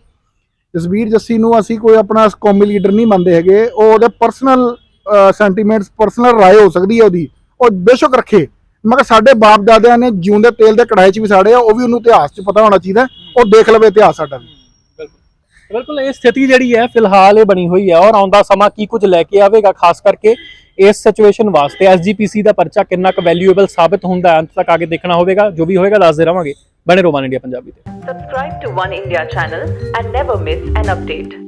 Speaker 1: ਜਸਬੀਰ ਜੱਸੀ ਨੂੰ ਅਸੀਂ ਕੋਈ ਆਪਣਾ ਕੌਮੀ ਲੀਡਰ ਨਹੀਂ ਮੰਨਦੇ ਹੈਗੇ, ਉਹ ਉਹਦੇ ਪਰਸਨਲ ਸੈਂਟੀਮੈਂਟਸ ਪਰਸਨਲ ਰਾਏ ਹੋ ਸਕਦੀ ਹੈ ਉਹਦੀ, ਉਹ ਬੇਸ਼ੱਕ ਰੱਖੇ। ਮਗਰ ਸਾਡੇ ਬਾਪ ਦਾਦਿਆਂ ਨੇ ਜਿਉਂਦੇ ਤੇਲ ਦੇ ਕੜਾਈ 'ਚ ਵੀ ਸਾੜੇ ਆ ਉਹ ਵੀ ਉਹਨੂੰ ਇਤਿਹਾਸ 'ਚ ਪਤਾ ਹੋਣਾ ਚਾਹੀਦਾ ਉਹ ਦੇਖ ਲਵੇ ਇਤਿਹਾਸ ਸਾਡਾ ਵੀ।
Speaker 2: ਬਿਲਕੁਲ। ਬਿਲਕੁਲ ਇਹ ਸਥਿਤੀ ਜਿਹੜੀ ਹੈ ਫਿਲਹਾਲ ਇਹ ਬਣੀ ਹੋਈ ਹੈ ਔਰ ਆਉਂਦਾ ਸਮਾਂ ਕੀ ਕੁਝ ਲੈ ਕੇ ਆਵੇਗਾ ਖਾਸ ਕਰਕੇ ਇਸ ਸਿਚੁਏਸ਼ਨ ਵਾਸਤੇ ਐਸਜੀਪੀਸੀ ਦਾ ਪਰਚਾ ਕਿੰਨਾ ਕੁ ਵੈਲਿਊਏਬਲ ਸਾਬਤ ਹੁੰਦਾ ਹੈ ਅੰਤ ਤੱਕ ਆਗੇ ਦੇਖਣਾ ਹੋਵੇਗਾ ਜੋ ਵੀ ਹੋਏਗਾ ਦੱਸਦੇ ਰਵਾਂਗੇ। ਬਣੇ ਰੋਮਾਨ ਇੰਡੀਆ ਪੰਜਾਬੀ ਤੇ।
Speaker 3: Subscribe to One India channel and never miss an update.